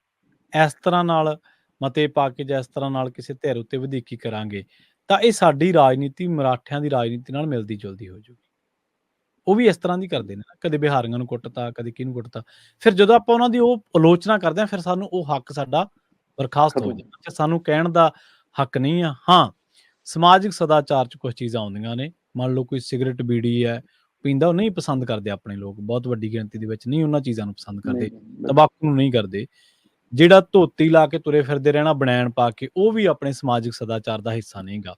ਇਸ ਤਰ੍ਹਾਂ ਨਾਲ ਮਤੇ ਪਾ ਕੇ ਜਾਂ ਇਸ ਤਰ੍ਹਾਂ ਨਾਲ ਕਿਸੇ ਧਿਰ ਉੱਤੇ ਵਧੀਕੀ ਕਰਾਂਗੇ ਤਾਂ ਇਹ ਸਾਡੀ ਰਾਜਨੀਤੀ ਮਰਾਠਿਆਂ ਦੀ ਰਾਜਨੀਤੀ ਨਾਲ ਮਿਲਦੀ ਜੁਲਦੀ ਹੋ ਜਾਊਗੀ ਉਹ ਵੀ ਇਸ ਤਰ੍ਹਾਂ ਦੀ ਕਰਦੇ ਨੇ ਕਦੇ ਬਿਹਾਰੀਆਂ ਨੂੰ ਕੁੱਟਤਾ ਕਦੇ ਕਿਹਨੂੰ ਕੁੱਟਤਾ ਫਿਰ ਜਦੋਂ ਆਪਾਂ ਉਹਨਾਂ ਦੀ ਉਹ ਆਲੋਚਨਾ ਕਰਦੇ ਹਾਂ ਫਿਰ ਸਾਨੂੰ ਉਹ ਹੱਕ ਸਾਡਾ ਬਰਖਾਸਤ ਹੋ। ਜਾਂਦਾ। ਕਿ ਸਾਨੂੰ ਕਹਿਣ ਦਾ ਹੱਕ ਨਹੀਂ ਆ। ਹਾਂ ਸਮਾਜਿਕ ਸਦਾਚਾਰ ਚ ਕੁਝ ਚੀਜ਼ਾਂ ਆਉਂਦੀਆਂ ਨੇ। ਮੰਨ ਲਓ ਕੋਈ ਸਿਗਰਟ ਬੀੜੀ ਹੈ ਪੀਂਦਾ ਉਹ ਨਹੀਂ ਪਸੰਦ ਕਰਦੇ ਆਪਣੇ ਲੋਕ ਬਹੁਤ ਵੱਡੀ ਗਿਣਤੀ ਦੇ ਵਿੱਚ ਨਹੀਂ ਉਹਨਾਂ ਚੀਜ਼ਾਂ ਨੂੰ ਪਸੰਦ ਕਰਦੇ ਤੰਬਾਕੂ ਨੂੰ ਨਹੀਂ ਕਰਦੇ। ਜਿਹੜਾ ਧੋਤੀ ਲਾ ਕੇ ਤੁਰੇ ਫਿਰਦੇ ਰਹਿਣਾ ਬਨੈਣ ਪਾ ਕੇ ਉਹ ਵੀ ਆਪਣੇ ਸਮਾਜਿਕ ਸਦਾਚਾਰ ਦਾ ਹਿੱਸਾ ਨਹੀਂਗਾ।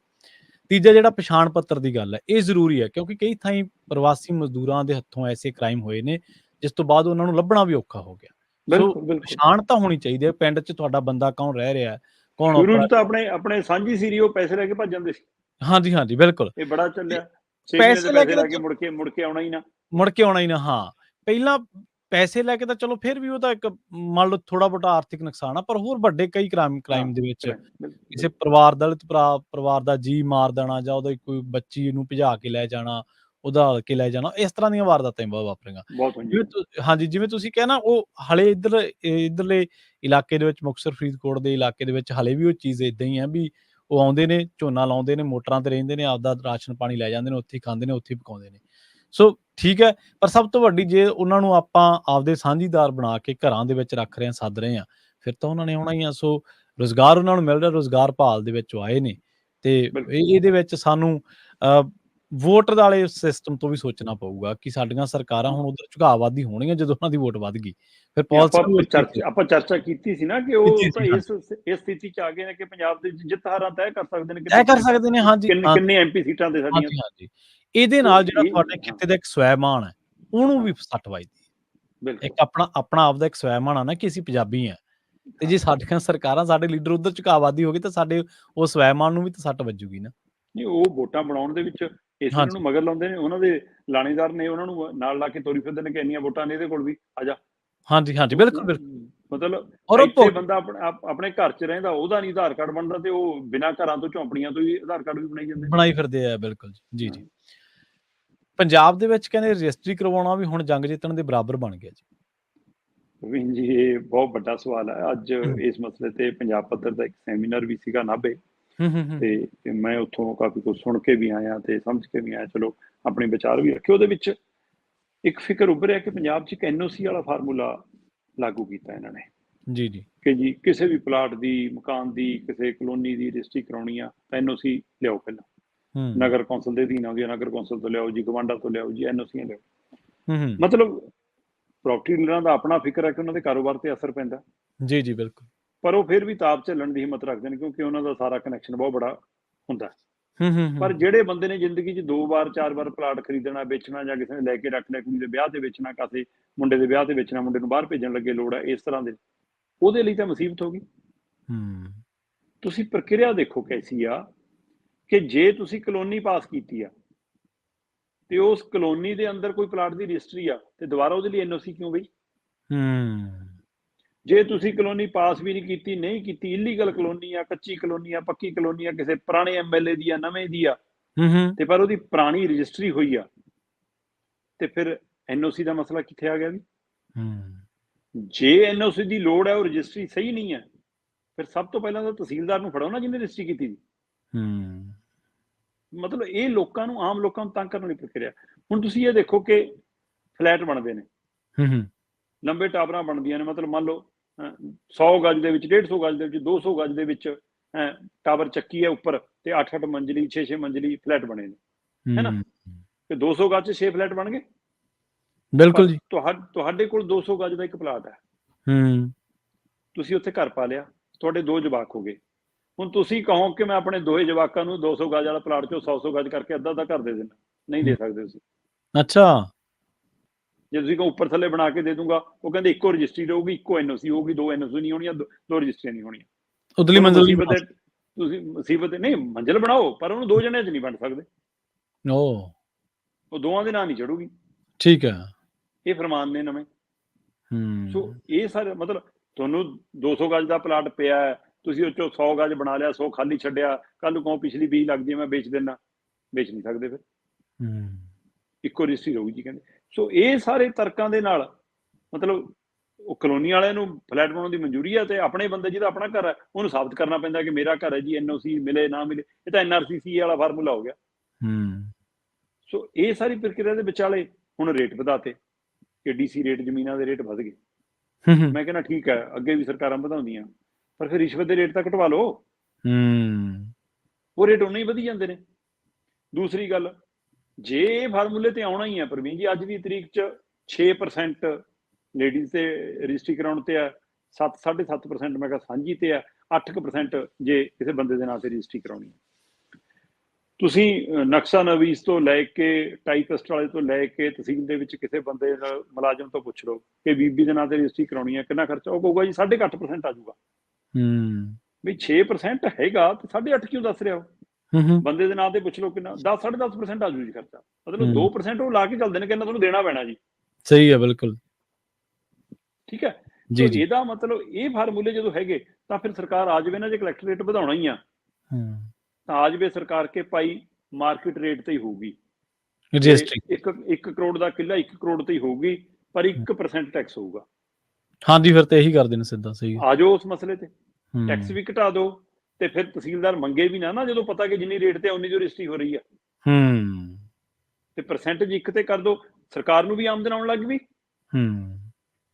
ਤੀਜਾ ਜਿਹੜਾ ਪਛਾਣ ਪੱਤਰ ਦੀ ਗੱਲ ਹੈ ਇਹ ਜ਼ਰੂਰੀ ਹੈ ਕਿਉਂਕਿ ਕਈ ਥਾਈਂ ਪ੍ਰਵਾਸੀ ਮਜ਼ਦੂਰਾਂ ਦੇ ਹੱਥੋਂ ਐਸੇ ਕ੍ਰਾਈਮ ਹੋਏ ਨੇ ਜਿਸ ਤੋਂ ਬਾਅਦ ਉਹਨਾਂ ਨੂੰ ਲੱਭਣਾ ਵੀ ਔਖਾ ਹੋ ਗਿਆ। ਬਿਲਕੁਲ ਬਿਲਕੁਲ। ਪਛਾਣ ਤਾਂ ਹੋਣੀ ਚਾਹੀਦੀ ਹੈ ਪਿੰਡ 'ਚ ਤੁਹਾਡਾ ਬੰਦਾ ਕੌਣ ਰਹਿ ਰਿਹਾ ਹੈ ਕੌਣ 'ਚ ਤਾਂ ਆਪਣੇ ਆਪਣੇ ਸਾਂਝੀ ਸੀਰੀ ਉਹ ਪੈਸੇ ਲੈ ਕੇ ਭੱਜ ਜਾਂਦੇ ਸੀ। ਹਾਂਜੀ ਹਾਂਜੀ ਬਿਲਕੁਲ। ਇਹ ਬੜਾ ਚੱਲਿਆ। ਪੈਸੇ ਲੈ ਕੇ ਮੁੜ ਕੇ ਮੁੜ ਕੇ ਆਉਣਾ ਹੀ ਨਾ। ਮੁੜ ਕੇ ਆਉਣਾ ਹੀ ਨਾ ਹਾਂ। ਪਹਿਲਾਂ ਪੈਸੇ ਲੈ ਕੇ ਤਾਂ ਚਲੋ ਫਿਰ ਵੀ ਉਹ ਤਾਂ ਇੱਕ ਮੰਨ ਲਓ ਥੋੜਾ ਬੋਟਾ ਆਰਥਿਕ ਨੁਕਸਾਨ ਆ ਪਰ ਹੋਰ ਵੱਡੇ ਕਈ ਕ੍ਰਾਈਮ ਕ੍ਰਾਈਮ ਦੇ ਵਿੱਚ ਕਿਸੇ ਪਰਿਵਾਰ ਦਲਿਤ ਭਰਾ ਪਰਿਵਾਰ ਦਾ ਜੀ ਮਾਰ ਦੇਣਾ ਜਾਂ ਉਹਦਾ ਕੋਈ ਬੱਚੀ ਨੂੰ ਭਜਾ ਕੇ ਲੈ ਜਾਣਾ ਉਹਦਾ ਹਲ ਕੇ ਲੈ ਜਾਣਾ ਇਸ ਤਰ੍ਹਾਂ ਦੀਆਂ ਵਾਰਦਾਤਾਂ ਹੀ ਬਹੁਤ ਵਾਪਰੀਆਂ। ਹਾਂਜੀ ਜਿਵੇਂ ਤੁਸੀਂ ਕਿਹਾ ਨਾ ਉਹ ਹਲੇ ਇਧਰ ਇਧਰਲੇ ਇਲਾਕੇ ਦੇ ਵਿੱਚ ਮੁਕਤਸਰ ਫਰੀਦਕੋਟ ਦੇ ਇਲਾਕੇ ਦੇ ਵਿੱਚ ਹਲੇ ਵੀ ਉਹ ਚੀਜ਼ ਇਦਾਂ ਹੀ ਆ ਵੀ ਉਹ ਆਉਂਦੇ ਨੇ ਝੋਨਾ ਲਾਉਂਦੇ ਨੇ ਮੋਟਰਾਂ ਤੇ ਰਹਿੰਦੇ ਨੇ ਆਪਦਾ ਰਾਸ਼ਨ ਪਾਣੀ ਲੈ ਜਾਂਦੇ ਨੇ ਉੱਥੇ ਖਾਂਦੇ ਨੇ ਉੱਥੇ ਪਕਾਉਂਦੇ ਨੇ। ਸੋ ਠੀਕ ਹੈ ਪਰ ਸਭ ਤੋਂ ਵੱਡੀ ਜੇ ਉਹਨਾਂ ਨੂੰ ਆਪਾਂ ਆਪਦੇ ਸਾਂਝੀਦਾਰ ਬਣਾ ਕੇ ਘਰਾਂ ਦੇ ਵਿੱਚ ਰੱਖ ਰਹੇ ਹਾਂ ਸੱਦ ਰਹੇ ਹਾਂ ਫਿਰ ਤਾਂ ਉਹਨਾਂ ਨੇ ਆਉਣਾ ਹੀ ਆ। ਸੋ ਰੋਜ਼ਗਾਰ ਉਹਨਾਂ ਨੂੰ ਮਿਲ ਰਿਹਾ ਰੋਜ਼ਗਾਰ ਭਾਲ ਦੇ ਵਿੱਚ ਆਏ ਨੇ ਤੇ ਇਹਦੇ ਵਿੱਚ ਸਾਨੂੰ ਵੋਟ ਵਾਲੇ ਸਿਸਟਮ ਤੋਂ ਵੀ ਸੋਚਣਾ ਪਊਗਾ ਕਿ ਸਾਡੀਆਂ ਸਰਕਾਰਾਂ ਹੁਣ ਉਧਰ ਝੁਕਾਵਾਦੀ ਹੋਣਗੀਆਂ ਜਦੋਂ ਉਹਨਾਂ ਦੀ ਵੋਟ ਵੱਧ ਗਈ। ਫਿਰ ਆਪਾਂ ਪਾਲਿਸੀ ਚਰਚਾ ਆਪਾਂ ਚਰਚਾ ਕੀਤੀ ਸੀ ਨਾ ਕਿ ਉਹ ਤਾਂ ਇਸ ਇਸ ਸਥਿਤੀ 'ਚ ਆ ਗਏ ਨੇ ਕਿ ਪੰਜਾਬ ਦੇ ਜਿੱਤ ਹਾਰਾਂ ਤੈਅ ਕਰ ਸਕਦੇ ਨੇ ਤੈਅ ਕਰ ਸਕਦੇ ਨੇ ਹਾਂਜੀ ਕਿੰਨੇ ਐਮਪੀ ਸੀਟਾਂ ਤੇ ਸਾਡੀਆਂ। ਹਾਂਜੀ ਇਹਦੇ ਨਾਲ ਜਿਹੜਾ ਤੁਹਾਡੇ ਖਿੱਤੇ ਦਾ ਇੱਕ ਸਵੈਮਾਨ ਹੈ ਉਹਨੂੰ ਵੀ ਸੱਟ ਵੱਜਦੀ ਬਿਲਕੁਲ। ਇੱਕ ਆਪਣਾ ਆਪਣਾ ਆਪਦਾ ਇੱਕ ਸਵੈਮਾਨ ਆ ਨਾ ਕਿ ਅਸੀਂ ਪੰਜਾਬੀ ਆ ਤੇ ਜੇ ਸਾਡੀਆਂ ਸਰਕਾਰਾਂ ਸਾਡੇ ਲੀਡਰ ਉਧਰ ਝੁਕਾਵਾਦੀ ਹੋ ਗਏ ਤਾਂ ਸਾਡੇ ਉਹ ਸਵੈਮਾਨ ਨੂੰ ਵੀ ਤਾਂ ਸੱਟ ਵੱਜੂਗੀ ਨਾ। ਨਹੀਂ ਉਹ ਵੋਟਾਂ ਬਣਾਉਣ ਦੇ ਵਿੱਚ ਇਸ। ਨੂੰ ਮਗਰ ਲਾਉਂਦੇ ਨੇ ਉਹਨਾਂ ਦੇ ਲਾਣੇਦਾਰ ਨੇ ਉਹਨਾਂ ਨੂੰ ਨਾਲ ਲਾ ਕੇ ਤੋਰੀ ਫਿਰਦੇ ਨੇ ਕਿ ਇੰਨੀਆਂ ਵੋਟਾਂ ਨੇ ਇਹਦੇ ਕੋਲ ਵੀ ਆ ਜਾ। ਹਾਂਜੀ ਹਾਂਜੀ ਬਿਲਕੁਲ ਬਿਲਕੁਲ। ਮਤਲਬ ਔਰ ਉਹ ਬੰਦਾ ਆਪਣੇ ਆਪ- ਆਪਣੇ ਘਰ 'ਚ ਰਹਿੰਦਾ ਉਹਦਾ ਨਹੀਂ ਆਧਾਰ ਕਾਰਡ ਬਣਦਾ ਤੇ ਉਹ ਬਿਨਾਂ ਘਰਾਂ ਤੋਂ ਝੌਂਪੜੀਆਂ ਤੋਂ ਹੀ ਆਧਾਰ ਕਾਰਡ ਵੀ ਬਣਾਈ ਜਾਂਦੇ। ਬਣਾਈ ਫਿਰਦੇ ਆ ਬਿਲਕੁਲ ਜੀ। ਜੀ ਪੰਜਾਬ ਦੇ ਵਿੱਚ ਕਹਿੰਦੇ ਰਜਿਸਟਰੀ ਕਰਵਾਉਣਾ ਵੀ ਹੁਣ ਜੰਗ ਜਿੱਤਣ ਦੇ ਬਰਾਬਰ ਬਣ ਗਿਆ ਜੀ। ਪ੍ਰਵੀਨ ਜੀ ਇਹ ਬਹੁਤ ਵੱਡਾ ਸਵਾਲ ਹੈ। ਅੱਜ। ਇਸ ਮਸਲੇ ਤੇ ਪੰਜਾਬ ਪੱਧਰ ਦਾ ਇੱਕ ਸੈਮੀਨਾਰ ਵੀ ਸੀਗਾ ਨਾਭੇ। ਤੇ ਮੈਂ ਉੱਥੋਂ ਕਾਫੀ ਕੁਝ ਸੁਣ ਕੇ ਵੀ ਆਇਆ ਤੇ ਸਮਝ ਕੇ ਵੀ ਆਇਆ ਚਲੋ ਆਪਣੇ ਵਿਚਾਰ ਵੀ ਰੱਖੇ। ਉਹਦੇ ਵਿੱਚ ਇੱਕ ਫਿਕਰ ਉੱਭਰਿਆ ਕਿ ਪੰਜਾਬ 'ਚ ਇੱਕ ਐਨਓਸੀ ਵਾਲਾ ਫਾਰਮੂਲਾ ਲਾਗੂ ਕੀਤਾ ਇਹਨਾਂ ਨੇ। ਜੀ ਜੀ। ਕਿ ਜੀ ਕਿਸੇ ਵੀ ਪਲਾਟ ਦੀ ਮਕਾਨ ਦੀ ਕਿਸੇ ਕਲੋਨੀ ਦੀ ਰਜਿਸਟਰੀ ਕਰਾਉਣੀ ਆ ਐਨਓਸੀ ਲਿਆਓ ਪਹਿਲਾਂ। ਹੂੰ। ਨਗਰ ਕੌਂਸਲ ਦੇ ਅਧੀਨ ਆਉਂਦੀ ਹੈ ਨਗਰ ਕੌਂਸਲ ਤੋਂ ਲਿਆਓ ਜੀ ਗਵਾਂਡਾ ਤੋਂ ਲਿਆਓ ਜੀ ਐਨਓਸੀਆਂ ਲਿਆਓ। ਮਤਲਬ ਪ੍ਰਾਪਰਟੀ ਡੀਲਰਾਂ ਦਾ ਆਪਣਾ ਫਿਕਰ ਹੈ ਕਿ ਉਹਨਾਂ ਦੇ ਕਾਰੋਬਾਰ ਤੇ ਅਸਰ ਪੈਂਦਾ। ਜੀ ਜੀ ਬਿਲਕੁਲ। ਪਰ ਉਹ ਫਿਰ ਵੀ ਤਾਪ ਝੱਲਣ ਦੀ ਹਿੰਮਤ ਰੱਖਦੇ ਨੇ ਕਿਉਂਕਿ ਉਹਨਾਂ ਦਾ ਸਾਰਾ ਕਨੈਕਸ਼ਨ ਬਹੁਤ ਬੜਾ ਹੁੰਦਾ ਹੈ। ਹੂੰ ਪਰ ਜਿਹੜੇ ਬੰਦੇ ਨੇ ਜ਼ਿੰਦਗੀ 'ਚ ਦੋ ਵਾਰ ਚਾਰ ਵਾਰ ਪਲਾਟ ਖਰੀਦਣਾ ਵੇਚਣਾ ਜਾਂ ਕਿਸੇ ਨੇ ਲੈ ਕੇ ਰੱਖ ਲਿਆ ਕੁੜੀ ਦੇ ਵਿਆਹ ਤੇ ਵੇਚਣਾ ਕਾਸੇ ਮੁੰਡੇ ਦੇ ਵਿਆਹ ਤੇ ਵੇਚਣਾ ਮੁੰਡੇ ਨੂੰ ਬਾਹਰ ਭੇਜਣ ਲੱਗੇ ਲੋੜ ਹੈ ਇਸ ਤਰ੍ਹਾਂ ਦੇ ਉਹਦੇ ਲਈ ਤਾਂ ਮੁਸੀਬਤ ਹੋ ਗਈ। ਹੂੰ। ਤੁਸੀਂ ਪ੍ਰਕਿਰਿਆ ਦੇਖੋ ਕੈਸੀ ਆ ਕਿ ਜੇ ਤੁਸੀਂ ਕਲੋਨੀ ਪਾਸ ਕੀਤੀ ਆ ਤੇ ਉਸ ਕਲੋਨੀ ਦੇ ਅੰਦਰ ਕੋਈ ਪਲਾਟ ਦੀ ਰਜਿਸਟਰੀ ਆ ਤੇ ਦੁਬਾਰਾ ਉਹਦੇ ਲਈ ਐਨਓਸੀ ਕਿਉਂ ਬਈ? ਹੂੰ। ਜੇ ਤੁਸੀਂ ਕਲੋਨੀ ਪਾਸ ਵੀ ਨਹੀਂ ਕੀਤੀ ਨਹੀਂ ਕੀਤੀ ਇਲੀਗਲ ਕਲੋਨੀ ਆ ਕੱਚੀ ਕਲੋਨੀ ਆ ਪੱਕੀ ਕਲੋਨੀ ਆ ਕਿਸੇ ਪੁਰਾਣੇ ਐਮਐਲਏ ਦੀ ਆ ਨਵੇਂ ਦੀ ਆ ਹੂੰ ਹੂੰ। ਤੇ ਪਰ ਉਹਦੀ ਪੁਰਾਣੀ ਰਜਿਸਟਰੀ ਹੋਈ ਆ ਤੇ ਫਿਰ ਐਨਓਸੀ ਦਾ ਮਸਲਾ ਕਿੱਥੇ ਆ ਗਿਆ ਵੀ ਹੂੰ। ਜੇ ਐਨਓਸੀ ਦੀ ਲੋੜ ਹੈ ਉਹ ਰਜਿਸਟਰੀ ਸਹੀ ਨਹੀਂ ਹੈ ਫਿਰ ਸਭ ਤੋਂ ਪਹਿਲਾਂ ਤਾਂ ਤਹਿਸੀਲਦਾਰ ਨੂੰ ਫੜੋ ਨਾ ਜਿਹਨੇ ਰਜਿਸਟਰੀ ਕੀਤੀ ਸੀ। ਹੂੰ। ਮਤਲਬ ਇਹ ਲੋਕਾਂ ਨੂੰ ਆਮ ਲੋਕਾਂ ਨੂੰ ਤੰਗ ਕਰਨ ਵਾਲੀ ਪ੍ਰਕਿਰਿਆ। ਹੁਣ ਤੁਸੀਂ ਇਹ ਦੇਖੋ ਕਿ ਫਲੈਟ ਬਣਦੇ ਨੇ। ਹੂੰ ਹੂੰ। ਲੰਬੇ ਟਾਵਰਾਂ ਬਣਦੀਆਂ ਨੇ ਮਤਲਬ ਮੰਨ ਲਓ ਅਹ, 100 ਗਜ ਦੇ ਵਿੱਚ 150 ਗਜ ਦੇ ਵਿੱਚ 200 ਗਜ ਦੇ ਵਿੱਚ ਟਾਵਰ ਚੱਕੀ ਹੈ ਉੱਪਰ ਤੇ 8-8 ਮੰਜ਼ਲੀ 6-6 ਮੰਜ਼ਲੀ ਫਲੈਟ ਬਣੇ ਨੇ। ਹੈ ਨਾ? ਹੂੰ। ਤੇ 200 ਗਜ 'ਚ 6 ਫਲੈਟ ਬਣ ਗਏ? ਬਿਲਕੁਲ ਜੀ। ਤੁਹਾ- ਤੁਹਾਡੇ ਕੋਲ 200 ਗਜ ਦਾ ਇੱਕ ਪਲਾਟ ਹੈ। ਹੂੰ। ਤੁਸੀਂ ਉੱਥੇ ਘਰ ਪਾ ਲਿਆ ਤੁਹਾਡੇ ਦੋ ਜਵਾਕ ਹੋ ਗਏ। ਹੁਣ ਤੁਸੀਂ ਕਹੋ ਕਿ ਮੈਂ ਆਪਣੇ ਦੋਹੇ ਜਵਾਕਾਂ ਨੂੰ 200 ਗਜ ਵਾਲਾ ਪਲਾਟ ਚੋਂ 100-100 ਗਜ ਕਰਕੇ ਅੱਧਾ ਅੱਧਾ ਕਰ ਦੇ ਦੇਣਾ ਨਹੀਂ ਦੇ ਸਕਦੇ ਤੁਸੀਂ ਅੱਛਾ। ਜੇ ਤੁਸੀਂ ਕਹੋ ਉੱਪਰ ਥੱਲੇ ਬਣਾ ਕੇ ਦੇ ਦੂੰਗਾ ਉਹ ਕਹਿੰਦੇ ਇੱਕੋ ਰਜਿਸਟਰੀ ਰਹੂਗੀ ਇੱਕੋ ਐਨਓਸੀ ਹੋਊਗੀ ਦੋ ਐਨਓਸੀ ਨਹੀਂ ਹੋਣੀਆਂ ਦੋ- ਦੋ ਰਜਿਸਟਰੀਆਂ ਨਹੀਂ ਹੋਣੀਆਂ। ਉਦਲੀ ਮੰਜ਼ਲ ਹੈ, ਤੁਸੀਂ ਮੁਸੀਬਤ ਨਹੀਂ ਮੰਜ਼ਿਲ ਬਣਾਓ ਪਰ ਉਹਨੂੰ ਦੋ ਜਣਿਆਂ 'ਚ ਨਹੀਂ ਵੰਡ ਸਕਦੇ। ਓ। ਉਹ ਦੋਵਾਂ ਦੇ ਨਾਂ ਨਹੀਂ ਚੜੂਗੀ ਠੀਕ ਹੈ। ਇਹ ਫਰਮਾਨ ਨੇ ਨਵੇਂ। ਸੋ ਹੂੰ ਇਹ ਸਾਰੇ ਮਤਲਬ ਤੁਹਾਨੂੰ 200 ਗਜ ਦਾ ਪਲਾਟ ਪਿਆ ਹੈ, ਤੁਸੀਂ ਉਹ ਚੋਂ 100 ਗਜ ਬਣਾ ਲਿਆ 100 ਖਾਲੀ ਛੱਡਿਆ ਕੱਲ ਨੂੰ ਕਹੋ ਪਿਛਲੀ 20 ਲੱਗਦੀ ਮੈਂ ਵੇਚ ਦਿੰਦਾ। ਵੇਚ ਨਹੀਂ ਸਕਦੇ ਫਿਰ। ਹੂੰ। ਇੱਕੋ ਰਜਿਸਟਰੀ ਰਹੂਗੀ ਜੀ ਕਹਿੰਦੇ। ਸੋ ਇਹ ਸਾਰੇ ਤਰਕਾਂ ਦੇ ਨਾਲ ਮਤਲਬ ਉਹ ਕਲੋਨੀ ਵਾਲਿਆਂ ਨੂੰ ਫਲੈਟ ਬਣਾਉਣ ਦੀ ਮਨਜ਼ੂਰੀ ਹੈ ਤੇ ਆਪਣੇ ਬੰਦੇ ਜਿਹਦਾ ਆਪਣਾ ਘਰ ਹੈ ਉਹਨੂੰ ਸਾਬਤ ਕਰਨਾ ਪੈਂਦਾ ਕਿ ਮੇਰਾ ਘਰ ਹੈ ਜੀ ਐਨਓਸੀ ਮਿਲੇ ਨਾ ਮਿਲੇ ਇਹ ਤਾਂ ਐਨਆਰਸੀਸੀ ਵਾਲਾ ਫਾਰਮੂਲਾ ਹੋ ਗਿਆ। ਹੂੰ। ਸੋ ਇਹ ਸਾਰੀ ਪ੍ਰਕਿਰਿਆ ਦੇ ਵਿਚਾਲੇ ਹੁਣ ਰੇਟ ਵਧਾਤੇ ਕਿ ਡੀਸੀ ਰੇਟ ਜ਼ਮੀਨਾਂ ਦੇ ਰੇਟ ਵਧ ਗਏ। ਹੂੰ ਮੈਂ ਕਹਿੰਦਾ ਠੀਕ ਹੈ ਅੱਗੇ ਵੀ ਸਰਕਾਰਾਂ ਵਧਾਉਂਦੀਆਂ ਪਰ ਫਿਰ ਰਿਸ਼ਵਤ ਦੇ ਰੇਟ ਤਾਂ ਘਟਵਾ ਲਓ। ਹੂੰ। ਉਹ ਰੇਟ ਉਨੇ ਹੀ ਵਧੀ ਜਾਂਦੇ ਨੇ। ਦੂਸਰੀ ਗੱਲ ਜੇ ਇਹ ਫਾਰਮੂਲੇ ਤੇ ਆਉਣਾ ਹੀ ਹੈ ਪ੍ਰਵੀਨ ਜੀ ਅੱਜ ਦੀ ਤਰੀਕ ਚ 6% ਲੇਡੀਜ਼ ਤੇ ਰਜਿਸਟਰੀ ਕਰਾਉਣ ਤੇ ਆ 7 7.5% ਮੈਂ ਕਿਹਾ ਸਾਂਝੀ ਤੇ ਆ 8% ਜੇ ਕਿਸੇ ਬੰਦੇ ਦੇ ਨਾਂ ਤੇ ਰਜਿਸਟਰੀ ਕਰਾਉਣੀ ਹੈ। ਤੁਸੀਂ ਨਕਸ਼ਾ ਨਵੀਸ ਤੋਂ ਲੈ ਕੇ ਟਾਈਪਿਸਟ ਵਾਲੇ ਤੋਂ ਲੈ ਕੇ ਤਹਿਸੀਲ ਦੇ ਵਿੱਚ ਕਿਸੇ ਬੰਦੇ ਦਾ ਮੁਲਾਜ਼ਮ ਤੋਂ ਪੁੱਛ ਲਓ ਕਿ ਬੀਬੀ ਦੇ ਨਾਂ ਤੇ ਰਜਿਸਟਰੀ ਕਰਾਉਣੀ ਹੈ ਕਿੰਨਾ ਖਰਚਾ ਉਹ ਕਹੂਗਾ ਜੀ 8.5% ਆ ਜਾਊਗਾ। ਹੂੰ। ਵੀ 6% ਹੈਗਾ ਤੇ 8.5 ਕਿਉਂ ਦੱਸ ਰਿਹਾ ਹੂੰ ਬੰਦੇ ਦੇ ਨਾਂ ਤੇ ਪੁੱਛ ਲਓ ਕਿੰਨਾ 10 10.5% ਆ ਜੂ ਜੀ ਖਰਚਾ। ਮਤਲਬ ਹੂੰ। 2% ਉਹ ਲਾ ਕੇ ਚੱਲਦੇ ਨੇ ਕਿ ਇਹਨਾਂ ਤੁਹਾਨੂੰ ਦੇਣਾ ਪੈਣਾ ਜੀ। ਸਹੀ ਹੈ ਬਿਲਕੁਲ। ਠੀਕ ਹੈ? ਜੀ ਜੀ। ਇਹਦਾ ਮਤਲਬ ਇਹ ਫਾਰਮੂਲੇ ਜਦੋਂ ਹੈਗੇ ਤਾਂ ਫਿਰ ਸਰਕਾਰ ਆ ਜਾਵੇ ਨਾ ਜੇ ਕਲੈਕਟਰ ਰੇਟ ਵਧਾਉਣਾ ਹੀ ਆ। ਹੂੰ ਤਾਂ ਆ ਜਾਵੇ ਸਰਕਾਰ ਕੇ ਭਾਈ ਮਾਰਕੀਟ ਰੇਟ ਤੇ ਹੀ ਹੋਊਗੀ। ਰਜਿਸਟਰੀ ਤੇ ਇੱਕ 1 ਕਰੋੜ ਦਾ ਕਿੱਲਾ 1 ਕਰੋੜ ਤੇ ਹੀ ਹੋਊਗੀ ਪਰ 1% ਟੈਕਸ ਹੋਊਗਾ। ਹਾਂਜੀ ਫਿਰ ਤੇ ਇਹੀ ਕਰਦੇ ਨੇ ਸਿੱਧਾ ਸਹੀ ਹੈ। ਆ ਜਾਓ ਉਸ ਮਸਲੇ ਤੇ। ਟੈਕਸ ਵੀ ਘਟਾ ਦਿਓ। ਤੇ ਫਿਰ ਤਹਿਸੀਲਦਾਰ ਮੰਗੇ ਵੀ ਨਾ ਨਾ ਜਦੋਂ ਪਤਾ ਕਿ ਜਿੰਨੀ ਰੇਟ ਤੇ ਉਨੀ ਜੋ ਰਜਿਸਟਰੀ ਹੋ ਰਹੀ ਆ। ਹੂੰ। ਤੇ ਪਰਸੈਂਟੇਜ ਇੱਕ ਤੇ ਕਰ ਦਿਓ ਸਰਕਾਰ ਨੂੰ ਵੀ ਆਮਦਨ ਆਉਣ ਲੱਗ ਵੀ ਹੂੰ।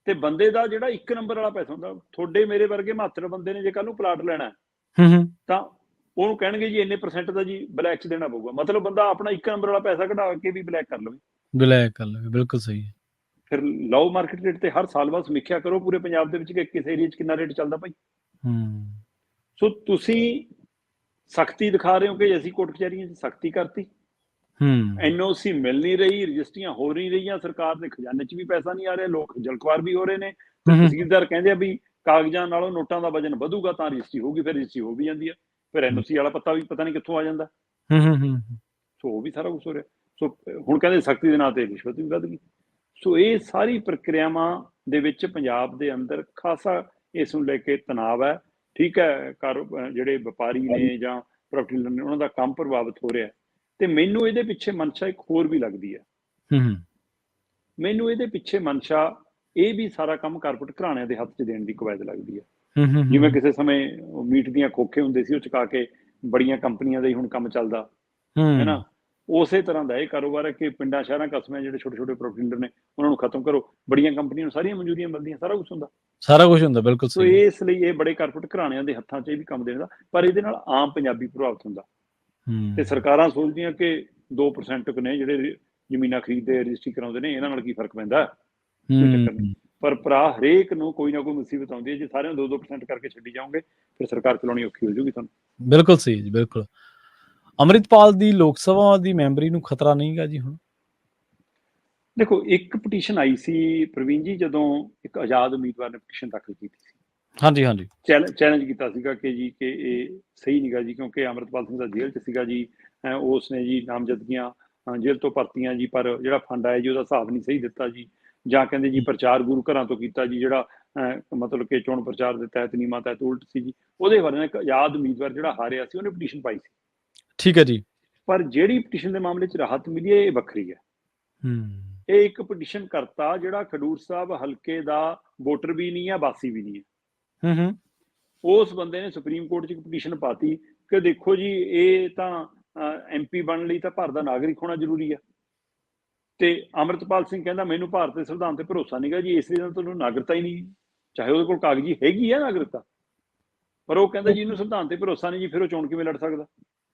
ਤੇ ਬੰਦੇ ਦਾ ਜਿਹੜਾ ਇੱਕ ਨੰਬਰ ਵਾਲਾ ਪੈਸਾ ਹੁੰਦਾ ਤੁਹਾਡੇ ਮੇਰੇ ਵਰਗੇ ਮਾਤਰ ਬੰਦੇ ਨੇ ਜੇ ਕੱਲ ਨੂੰ ਪਲਾਟ ਲੈਣਾ ਹੈ, ਹੂੰ ਹੂੰ। ਤਾਂ ਉਹਨੂੰ ਕਹਿਣਗੇ ਜੀ ਇੰਨੇ ਪਰਸੈਂਟ ਦਾ ਜੀ ਬਲੈਕ ਚ ਦੇਣਾ ਪਊਗਾ। ਮਤਲਬ ਬੰਦਾ ਆਪਣਾ ਇੱਕ ਨੰਬਰ ਵਾਲਾ ਪੈਸਾ ਕਢਾ ਕੇ ਵੀ ਬਲੈਕ ਕਰ ਲਵੇ। ਬਲੈਕ ਕਰ ਲਵੇ ਬਿਲਕੁਲ ਸਹੀ ਹੈ। ਫਿਰ ਲਾਓ ਮਾਰਕੀਟ ਰੇਟ ਤੇ ਹਰ ਸਾਲ ਬਾਅਦ ਸਮੀਖਿਆ ਕਰੋ ਪੂਰੇ ਪੰਜਾਬ ਦੇ ਵਿੱਚ ਕਿ ਕਿਸ ਏਰੀਆ 'ਚ ਕਿੰਨਾ ਰੇਟ ਚੱਲਦਾ ਭਾਈ। ਹੂੰ। ਸੋ ਤੁਸੀਂ ਸਖਤੀ ਦਿਖਾ ਰਹੇ ਹੋ ਕਿ ਅਸੀਂ ਕੋਰਟ ਕਚਹਿਰੀਆਂ 'ਚ ਸਖਤੀ ਕਰਤੀ? ਹੂੰ। ਐਨਓਸੀ ਮਿਲ ਨਹੀਂ ਰਹੀ ਰਜਿਸਟਰੀਆਂ ਹੋ ਨਹੀਂ ਰਹੀਆਂ ਸਰਕਾਰ ਦੇ ਖਜ਼ਾਨੇ 'ਚ ਵੀ ਪੈਸਾ ਨਹੀਂ ਆ ਰਿਹਾ ਲੋਕ ਜਲਕਵਾਰ ਵੀ ਹੋ ਰਹੇ ਨੇ। ਤਹਿਸੀਲਦਾਰ ਕਹਿੰਦੇ ਆ ਵੀ ਕਾਗਜ਼ਾਂ ਨਾਲੋਂ ਨੋਟਾਂ ਦਾ ਵਜਨ ਵਧੂਗਾ ਤਾਂ ਰਜਿਸਟਰੀ ਹੋਊਗੀ ਫਿਰ ਰਜਿਸਟਰੀ ਹੋ ਵੀ ਜਾਂਦੀ ਹੈ। ਫਿਰ ਐਨਓਸੀ ਵਾਲਾ ਪਤਾ ਵੀ ਪਤਾ ਨਹੀਂ ਕਿੱਥੋਂ ਆ ਜਾਂਦਾ। ਹੂੰ ਹੂੰ ਹੂੰ। ਸੋ ਉਹ ਵੀ ਸਾਰਾ ਕੁਝ ਹੋ ਰਿਹਾ। ਸੋ ਹੁਣ ਕਹਿੰਦੇ ਸਖਤੀ ਦੇ ਨਾਂ ਤੇ ਰਿਸ਼ਵਤ ਵੀ ਵੱਧ ਗਈ। ਸੋ ਇਹ ਸਾਰੀ ਪ੍ਰਕਿਰਿਆਵਾਂ ਦੇ ਵਿੱਚ ਪੰਜਾਬ ਦੇ ਅੰਦਰ ਖਾਸਾ ਇਸ ਨੂੰ ਲੈ ਕੇ ਤਣਾਅ ਹੈ। ਠੀਕ ਹੈ ਕਾਰੋ ਜਿਹੜੇ ਵਪਾਰੀ ਨੇ ਜਾਂ ਪ੍ਰਾਪਰਟੀ ਨੇ ਉਹਨਾਂ ਦਾ ਕੰਮ ਪ੍ਰਭਾਵਿਤ ਹੋ ਰਿਹਾ। ਤੇ ਮੈਨੂੰ ਇਹਦੇ ਪਿੱਛੇ ਮਨਸ਼ਾ ਇੱਕ ਹੋਰ ਵੀ ਲੱਗਦੀ ਹੈ। ਹੂੰ ਮੈਨੂੰ ਇਹਦੇ ਪਿੱਛੇ ਮਨਸ਼ਾ ਇਹ ਵੀ ਸਾਰਾ ਕੰਮ ਕਾਰਪੋਰੇਟ ਘਰਾਣਿਆਂ ਦੇ ਹੱਥ 'ਚ ਦੇਣ ਦੀ ਕਵਾਇਦ ਲੱਗਦੀ ਹੈ। ਜਿਵੇਂ ਕਿਸੇ ਸਮੇਂ ਮੀਟ ਦੀਆਂ ਖੋਖੇ ਹੁੰਦੇ ਸੀ ਉਹ ਚੁਕਾ ਕੇ ਬੜੀਆਂ ਕੰਪਨੀਆਂ ਦਾ ਹੀ ਹੁਣ ਕੰਮ ਚੱਲਦਾ। ਹੈ ਨਾ? ਉਸੇ ਤਰ੍ਹਾਂ ਦਾ ਇਹ ਕਾਰੋਬਾਰ ਹੈ ਕਿ ਪਿੰਡਾਂ ਸ਼ਹਿਰਾਂ ਕਸਬਿਆਂ ਜਿਹੜੇ ਛੋਟੇ ਛੋਟੇ ਪ੍ਰੋਫੈਸ਼ਨਲ ਨੇ ਉਹਨਾਂ ਨੂੰ ਖਤਮ ਕਰੋ। ਬੜੀਆਂ ਕੰਪਨੀਆਂ ਨੂੰ ਸਾਰੀਆਂ ਮਨਜ਼ੂਰੀਆਂ ਮਿਲਦੀਆਂ ਸਾਰਾ ਕੁਝ ਹੁੰਦਾ। ਸਾਰਾ ਕੁਝ ਹੁੰਦਾ ਬਿਲਕੁਲ ਸੋ ਸਹੀ ਇਸ ਲਈ ਇਹ ਬੜੇ ਕਾਰਪੋਰੇਟ ਘਰਾਣਿਆਂ ਦੇ ਹੱਥਾਂ 'ਚ ਇਹ ਵੀ ਕੰਮ ਦੇਣਾ ਪਰ ਇਹਦੇ ਨਾਲ ਆਮ ਪੰਜਾਬੀ ਪ੍ਰਭਾਵਿਤ ਹੁੰਦਾ। ਤੇ ਸਰਕਾਰਾਂ ਸੋਚਦੀਆਂ ਕਿ 2% ਕੁ ਨੇ ਜਿਹੜੇ ਜ਼ਮੀਨਾਂ ਖਰੀਦਦੇ ਰਜਿਸਟਰੀ ਕਰਾਉਂਦੇ ਨੇ ਇਹਨਾਂ ਨਾਲ ਕੀ ਫ਼ਰਕ ਪੈਂਦਾ। ਪਰ ਭਰਾ ਹਰੇਕ ਨੂੰ ਕੋਈ ਨਾ ਕੋਈ ਮੁਸੀਬਤ ਆਉਂਦੀ ਹੈ। ਜੇ ਸਾਰਿਆਂ ਨੂੰ 2-2% ਕਰਕੇ ਛੱਡੀ ਜਾਓਗੇ ਫਿਰ ਸਰਕਾਰ ਚਲਾਉਣੀ ਔਖੀ ਹੋ ਜਾਊਗੀ ਤੁਹਾਨੂੰ। ਬਿਲਕੁਲ ਸਹੀ ਜੀ ਬਿਲਕੁਲ। ਅਮਰਿਤਪਾਲ ਦੀ ਲੋਕ ਸਭਾ ਦੀ ਮੈਂਬਰੀ ਨੂੰ ਖਤਰਾ ਨਹੀਂਗਾ ਜੀ ਹੁਣ? ਦੇਖੋ ਇੱਕ ਪਟੀਸ਼ਨ ਆਈ ਸੀ ਪ੍ਰਵੀਨ ਜੀ ਜਦੋਂ ਇੱਕ ਆਜ਼ਾਦ ਉਮੀਦਵਾਰ ਨੇ ਪਟੀਸ਼ਨ ਦਾਖਲ ਕੀਤੀ ਸੀ। ਹਾਂਜੀ ਹਾਂਜੀ। ਚੈਲ- ਚੈਲੰਜ ਕੀਤਾ ਸੀਗਾ ਕਿ ਜੀ ਕਿ ਇਹ ਸਹੀ ਨਹੀਂਗਾ ਜੀ ਕਿਉਂਕਿ ਅਮਰਤਪਾਲ ਸਿੰਘ ਦਾ ਜੇਲ੍ਹ 'ਚ ਸੀਗਾ ਜੀ ਉਸ ਨੇ ਜੀ ਨਾਮਜ਼ਦਗੀਆਂ ਜੇਲ੍ਹ ਤੋਂ ਭਰਤੀਆਂ ਜੀ ਪਰ ਜਿਹੜਾ ਫੰਡ ਆਇਆ ਜੀ ਉਹਦਾ ਹਿਸਾਬ ਨਹੀਂ ਸਹੀ ਦਿੱਤਾ ਜੀ। ਜਾਂ ਕਹਿੰਦੇ ਜੀ ਪ੍ਰਚਾਰ ਗੁਰੂ ਘਰਾਂ ਤੋਂ ਕੀਤਾ ਜੀ ਜਿਹੜਾ ਮਤਲਬ ਕਿ ਚੋਣ ਪ੍ਰਚਾਰ ਦੇ ਤਹਿਤ ਨਿਯਮਾਂ ਤਹਿਤ ਉਲਟ ਸੀ ਜੀ। ਉਹਦੇ ਬਾਰੇ ਇੱਕ ਆਜ਼ਾਦ ਉਮੀਦਵਾਰ ਜਿਹੜਾ ਹਾਰਿਆ ਸੀ ਉਹਨੇ ਪਟੀਸ਼ਨ ਪਾਈ ਸੀ। ਠੀਕ ਹੈ ਜੀ। ਪਰ ਜਿਹੜੀ ਪਟੀਸ਼ਨ ਦੇ ਮਾਮਲੇ 'ਚ ਰਾਹਤ ਮਿਲੀ ਹੈ ਇਹ ਵੱਖਰੀ ਹੈ। ਹੂੰ। ਇਹ ਇੱਕ ਪਟੀਸ਼ਨ ਕਰਤਾ ਜਿਹੜਾ ਖਡੂਰ ਸਾਹਿਬ ਹਲਕੇ ਦਾ ਵੋਟਰ ਵੀ ਨਹੀਂ ਹੈ ਬਾਸੀ ਵੀ ਨਹੀਂ ਹੈ। ਹੂੰ ਹੂੰ। ਉਸ ਬੰਦੇ ਨੇ ਸੁਪਰੀਮ ਕੋਰਟ 'ਚ ਇੱਕ ਪਟੀਸ਼ਨ ਪਾਤੀ ਕਿ ਦੇਖੋ ਜੀ ਇਹ ਤਾਂ ਐਮਪੀ ਬਣਨ ਲਈ ਤਾਂ ਭਾਰਤ ਦਾ ਨਾਗਰਿਕ ਹੋਣਾ ਜ਼ਰੂਰੀ ਆ ਤੇ ਅਮਰਤਪਾਲ ਸਿੰਘ ਕਹਿੰਦਾ ਮੈਨੂੰ ਭਾਰਤ ਦੇ ਸੰਵਿਧਾਨ ਤੇ ਭਰੋਸਾ ਨਹੀਂਗਾ ਜੀ ਇਸ ਲਈ ਤਾਂ ਤੁਹਾਨੂੰ ਨਾਗਰਿਕਤਾ ਹੀ ਨਹੀਂ। ਚਾਹੇ ਉਹਦੇ ਕੋਲ ਕਾਗਜ਼ੀ ਹੈਗੀ ਹੈ ਨਾਗਰਿਕਤਾ। ਪਰ ਉਹ ਕਹਿੰਦਾ ਜੀ ਇਹਨੂੰ ਸੰਵਿਧਾਨ ਤੇ ਭਰੋਸਾ ਨਹੀਂ ਜੀ ਫਿਰ ਉਹ ਚੋਣ ਕਿਵੇਂ ਲੜ ਸਕਦਾ?